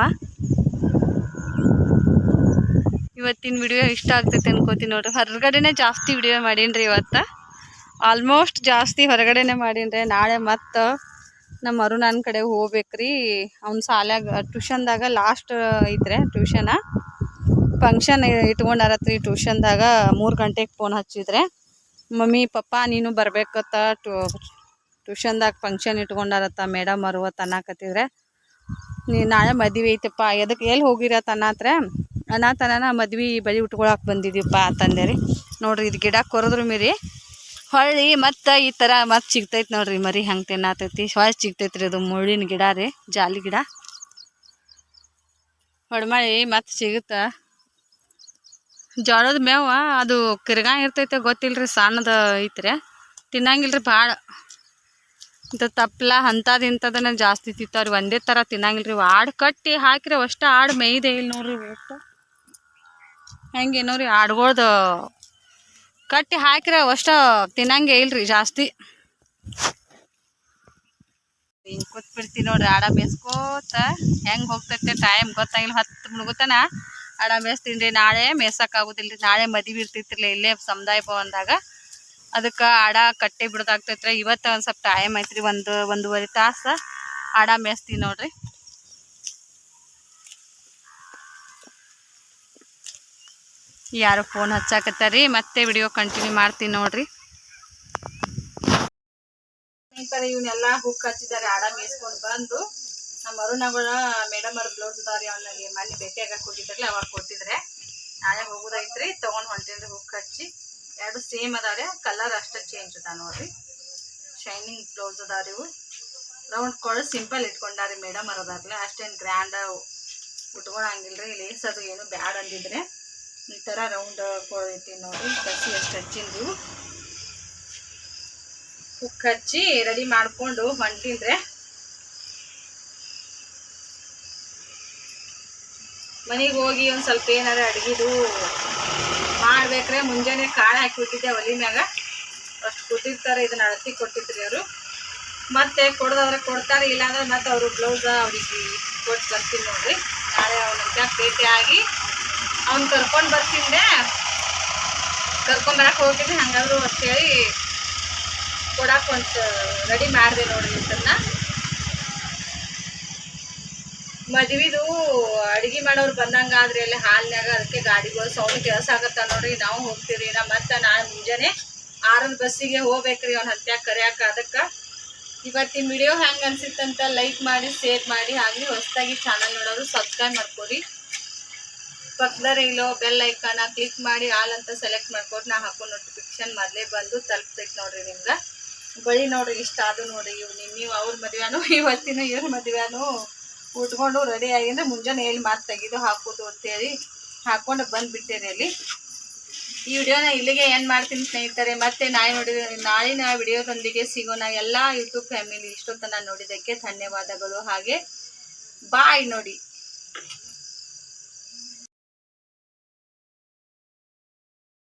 ಇವತ್ತಿನ ವಿಡಿಯೋ ಇಷ್ಟ ಆಗ್ತೈತೆ ಅನ್ಕೋತೀನಿ ನೋಡ್ರಿ. ಹೊರಗಡೆನೇ ಜಾಸ್ತಿ ವಿಡಿಯೋ ಮಾಡೀನಿ ಇವತ್ತು. ಆಲ್ಮೋಸ್ಟ್ ಜಾಸ್ತಿ ಹೊರಗಡೆನೇ ಮಾಡೀನಿ ನಾಳೆ ಮತ್ತು ನಮ್ಮ ಅರುಣನ ಕಡೆ ಹೋಗ್ಬೇಕ್ರಿ. ಅವ್ನ ಶಾಲ್ಯಾಗ ಟ್ಯೂಷನ್ದಾಗ ಲಾಸ್ಟ್ ಇದ್ರೆ ಟ್ಯೂಷನ ಫಂಕ್ಷನ್ ಇಟ್ಕೊಂಡಾರತ್ರಿ ಟ್ಯೂಷನ್ದಾಗ ಮೂರು ಗಂಟೆಗೆ ಫೋನ್ ಹಚ್ಚಿದ್ರೆ. ಮಮ್ಮಿ, ಪಪ್ಪ, ನೀನು ಬರಬೇಕತ್ತ ಟು ಟ್ಯೂಷನ್ದಾಗ ಫಂಕ್ಷನ್ ಇಟ್ಕೊಂಡಾರತ್ತ ಮೇಡಮ್ ಅರುವತ್ತು ಅನ್ನಕತ್ತಿದ್ರೆ, ನೀ ನಾಳೆ ಮದುವೆ ಐತಪ್ಪ ಎದಕ್ಕೆ ಎಲ್ಲಿ ಅತ್ರೆ ಅನ್ನ ತನನ ಮದ್ವೆ ಬಳಿ ಉಟ್ಕೊಳಕ್ಕೆ ಬಂದಿದ್ದೀವಪ್ಪ ಅಂತಂದೆ ರೀ. ನೋಡ್ರಿ, ಇದು ಗಿಡ ಕೊರದ್ರು ಮೀರಿ, ಹೊಳ್ಳಿ ಮತ್ತು ಈ ಥರ ಮತ್ತೆ ಸಿಗ್ತೈತೆ ನೋಡ್ರಿ, ಮರಿ ಹಂಗೆ ತಿನ್ನತೈತಿ. ಹೊಳ್ಳಿ ಸಿಗ್ತೈತೆ ರೀ ಅದು ಮುಳ್ಳಿನ ಗಿಡ ರೀ, ಜಾಲಿ ಗಿಡ. ಹೊಡ್ಮಳಿ, ಮತ್ತೆ ಸಿಗುತ್ತೆ ಜೋಳದ ಮೇವ, ಅದು ಕಿರ್ಗಾ ಇರ್ತೈತೆ ಗೊತ್ತಿಲ್ರಿ, ಸಣ್ಣದ ಐತ್ರಿ. ತಿನ್ನಂಗಿಲ್ರಿ ಭಾಳ ಇಂಥ ತಪ್ಪಲ ಅಂಥದ್ದು ಇಂಥದನ್ನ ಜಾಸ್ತಿ ತಿಂತಾವ್ರಿ. ಒಂದೇ ಥರ ತಿನ್ನಂಗಿಲ್ರಿ. ಆಡು ಕಟ್ಟಿ ಹಾಕಿರಿ ಅಷ್ಟು ಆಡು ಮೇಯ್ದೆ ಇಲ್ಲ ನೋಡ್ರಿ ಒಟ್ಟು ಹೆಂಗೇನೋ ರೀ ಆಡುಗಳ್ದು ಕಟ್ಟಿ ಹಾಕಿರ ಅಷ್ಟ ತಿನ್ನಂಗೆ ಇಲ್ರಿ ಜಾಸ್ತಿ. ಹಿಂಗೆ ಕೂತ್ಬಿಡ್ತೀನಿ ನೋಡ್ರಿ ಆಡ ಬೇಸ್ಕೋತ ಹೆಂಗೆ ಹೋಗ್ತೈತೆ ಟೈಮ್ ಗೊತ್ತಾಗಿಲ್ಲ. ಹತ್ತು ಮುಳುಗುತ್ತಾನ ಆಡ ಮೇಯ್ಸ್ತೀನಿ ರೀ ನಾಳೆ ಮೇಯ್ಸಕ್ಕಾಗೋದಿಲ್ಲ ರೀ ನಾಳೆ ಮದುವೆ ಇರ್ತಿತ್ತಿರಲಿಲ್ಲ ಇಲ್ಲೇ ಸಮುದಾಯ ಭವನದಾಗ. ಅದಕ್ಕೆ ಆಡ ಕಟ್ಟಿ ಬಿಡೋದಾಗ್ತೈತ್ರಿ. ಇವತ್ತು ಒಂದು ಸ್ವಲ್ಪ ಟೈಮ್ ಐತ್ರಿ, ಒಂದು, ಒಂದೂವರೆ ತಾಸು ಆಡ ಮೇಯಿಸ್ತೀವಿ ನೋಡ್ರಿ. ಯಾರು ಫೋನ್ ಹಚ್ಚಾಕತ್ತಾರಿ, ಮತ್ತೆ ವಿಡಿಯೋ ಕಂಟಿನ್ಯೂ ಮಾಡ್ತೀನಿ ನೋಡ್ರಿ. ಸ್ನೇಹಿತರೆ ಇವನ್ನೆಲ್ಲ ಹುಕ್ ಹಚ್ಚಿದ್ದಾರೆ, ಆಡ ಮೇಯಿಸ್ಕೊಂಡು ಬಂದು. ನಮ್ಮ ಅರುಣಗಳ ಮೇಡಮ್ ಅವ್ರ ಬ್ಲೌಸ್ ದಾರಿ ಅವನಿಗೆ ಮನೆ ಭೇಟಿಯಾಗ ಕೊಟ್ಟಿದ್ರಲ್ಲ ಅವಾಗ ಕೊಟ್ಟಿದ್ರೆ. ನಾಳೆ ಹೋಗೋದೈತ್ರಿ ತೊಗೊಂಡು ಹೊಂಟೇನ್ರಿ ಹುಕ್ ಹಚ್ಚಿ. ಎರಡು ಸೇಮ್ ಅದಾರೆ ಕಲರ್ ಅಷ್ಟೇ ಚೇಂಜ್ ಅದ ನೋಡ್ರಿ. ಶೈನಿಂಗ್ ಬ್ಲೌಸ್ ಅದಾವ್ರಿ ಇವು. ರೌಂಡ್ ಕೊಳು ಸಿಂಪಲ್ ಇಟ್ಕೊಂಡಾರಿ ಮೇಡಮ್ ಅವ್ರ ಅದಾರ್ಲೆ ಅಷ್ಟೇನು ಗ್ರ್ಯಾಂಡ್ ಉಟ್ಕೊಳಂಗಿಲ್ರಿ ಲೇಸ್ ಅದು ಏನು ಬ್ಯಾಡ್ ಅಂದಿದ್ರೆ. ಈ ಥರ ರೌಂಡ್ ಕೊಳೈತಿ ನೋಡ್ರಿ. ಕಸಿ ಅಷ್ಟು ಹಚ್ಚಿನ್ರಿ ಕುಕ್ ಹಚ್ಚಿ ರೆಡಿ ಮಾಡಿಕೊಂಡು ಹೊಂಟಿದ್ರೆ ಮನೆಗೆ ಹೋಗಿ ಒಂದು ಸ್ವಲ್ಪ ಏನಾರ ಅಡ್ಗಿದು ಮಾಡ್ಬೇಕ್ರೆ, ಮುಂಜಾನೆ ಕಾಳು ಹಾಕಿ ಬಿಟ್ಟಿದ್ದೆ ಒಲಿ ಮ್ಯಾಗ ಅಷ್ಟು ಕೊಟ್ಟಿರ್ತಾರೆ ಇದನ್ನ ಅಳತಿ ಕೊಟ್ಟಿದ್ರಿ ಅವರು ಮತ್ತೆ ಕೊಡೋದಾದ್ರೆ ಕೊಡ್ತಾರೆ, ಇಲ್ಲಾಂದ್ರೆ ಮತ್ತೆ ಅವರು ಬ್ಲೌಸ್ ಅವ್ರಿಗೆ ಕೊಟ್ಟು ಬರ್ತೀನಿ ನೋಡ್ರಿ. ನಾಳೆ ಅವನಂತ ಭೇಟಿ ಆಗಿ ಅವ್ನು ಕರ್ಕೊಂಡು ಬರ್ತಿದ್ದೆ ಕರ್ಕೊಂಡ್ ಬರಕ್ಕೆ ಹೋಗಿದ್ದೆ ಹಂಗಾದ್ರು ಅಂತೇಳಿ ಕೊಡಕ್ಕೆ ಒಂದು ರೆಡಿ ಮಾಡಿದೆ ನೋಡ್ರಿ ಇದನ್ನ ಮದ್ವಿದು ಅಡಿಗೆ ಮಾಡೋರು ಬಂದಂಗ ಆದ್ರೆ ಅಲ್ಲಿ ಹಾಲ್ನ್ಯಾಗ ಅದಕ್ಕೆ ಗಾಡಿಗಳು ಸೌಂಡ್ ಕೆಲಸ ಆಗತ್ತ ನೋಡ್ರಿ. ನಾವು ಹೋಗ್ತೀರಿ ನಾ ಮತ್ತೆ ನಾಳೆ ಮುಂಜಾನೆ ಆರನ್ ಬಸ್ಸಿಗೆ ಹೋಗ್ಬೇಕ್ರಿ ಅವ್ನ ಹತ್ಯಾಗ ಕರೆಯಾಕ ಅದಕ್ಕೆ. ಇವತ್ತಿನ ವಿಡಿಯೋ ಹೆಂಗೆ ಅನ್ಸಿತ್ತಂತ ಲೈಕ್ ಮಾಡಿ ಶೇರ್ ಮಾಡಿ ಹಾಗೆ ಹೊಸದಾಗಿ ಚಾನಲ್ ನೋಡೋರು ಸಬ್ಸ್ಕ್ರೈಬ್ ಮಾಡ್ಕೊರಿ. ಪಕ್ಕದ ಇಲ್ಲೋ ಬೆಲ್ ಐಕಾನ ಕ್ಲಿಕ್ ಮಾಡಿ ಆಲ್ ಅಂತ ಸೆಲೆಕ್ಟ್ ಮಾಡ್ಕೊಟ್ಟು ನಾ ಹಾಕೋ ನೋಟಿಫಿಕೇಶನ್ ಮೊದಲೇ ಬಂದು ತಲುಪ್ತೈತೆ ನೋಡ್ರಿ ನಿಮ್ಗೆ. ಬಳಿ ನೋಡ್ರಿ ಇಷ್ಟ ಅದು ನೋಡ್ರಿ ಇವ್ ನೀವು ಅವ್ರ ಮದುವೆನೂ ಇವತ್ತಿನ ಇವ್ರ ಮದ್ವೆನೂ ಉಟ್ಕೊಂಡು ರೆಡಿ ಆಗಿಂದ್ರೆ ಮುಂಜಾನೆ ಎಲ್ಲಿ ಮಾತು ತೆಗೆದು ಹಾಕೋದು ಅಂತೇಳಿ ಹಾಕೊಂಡು ಬಂದ್ಬಿಟ್ಟೇರಿ ಅಲ್ಲಿ. ಈ ವಿಡಿಯೋನ ಇಲ್ಲಿಗೆ ಏನು ಮಾಡ್ತೀನಿ ಸ್ನೇಹಿತರೆ. ಮತ್ತೆ ನಾಳೆ ನೋಡಿ ನಾಳಿನ ವಿಡಿಯೋದೊಂದಿಗೆ ಸಿಗೋಣ ಎಲ್ಲ ಯೂಟ್ಯೂಬ್ ಫ್ಯಾಮಿಲಿ ಇಷ್ಟೊತ್ತನ ನೋಡಿದ್ದಕ್ಕೆ ಧನ್ಯವಾದಗಳು. ಹಾಗೆ ಬಾಯ್ ನೋಡಿ.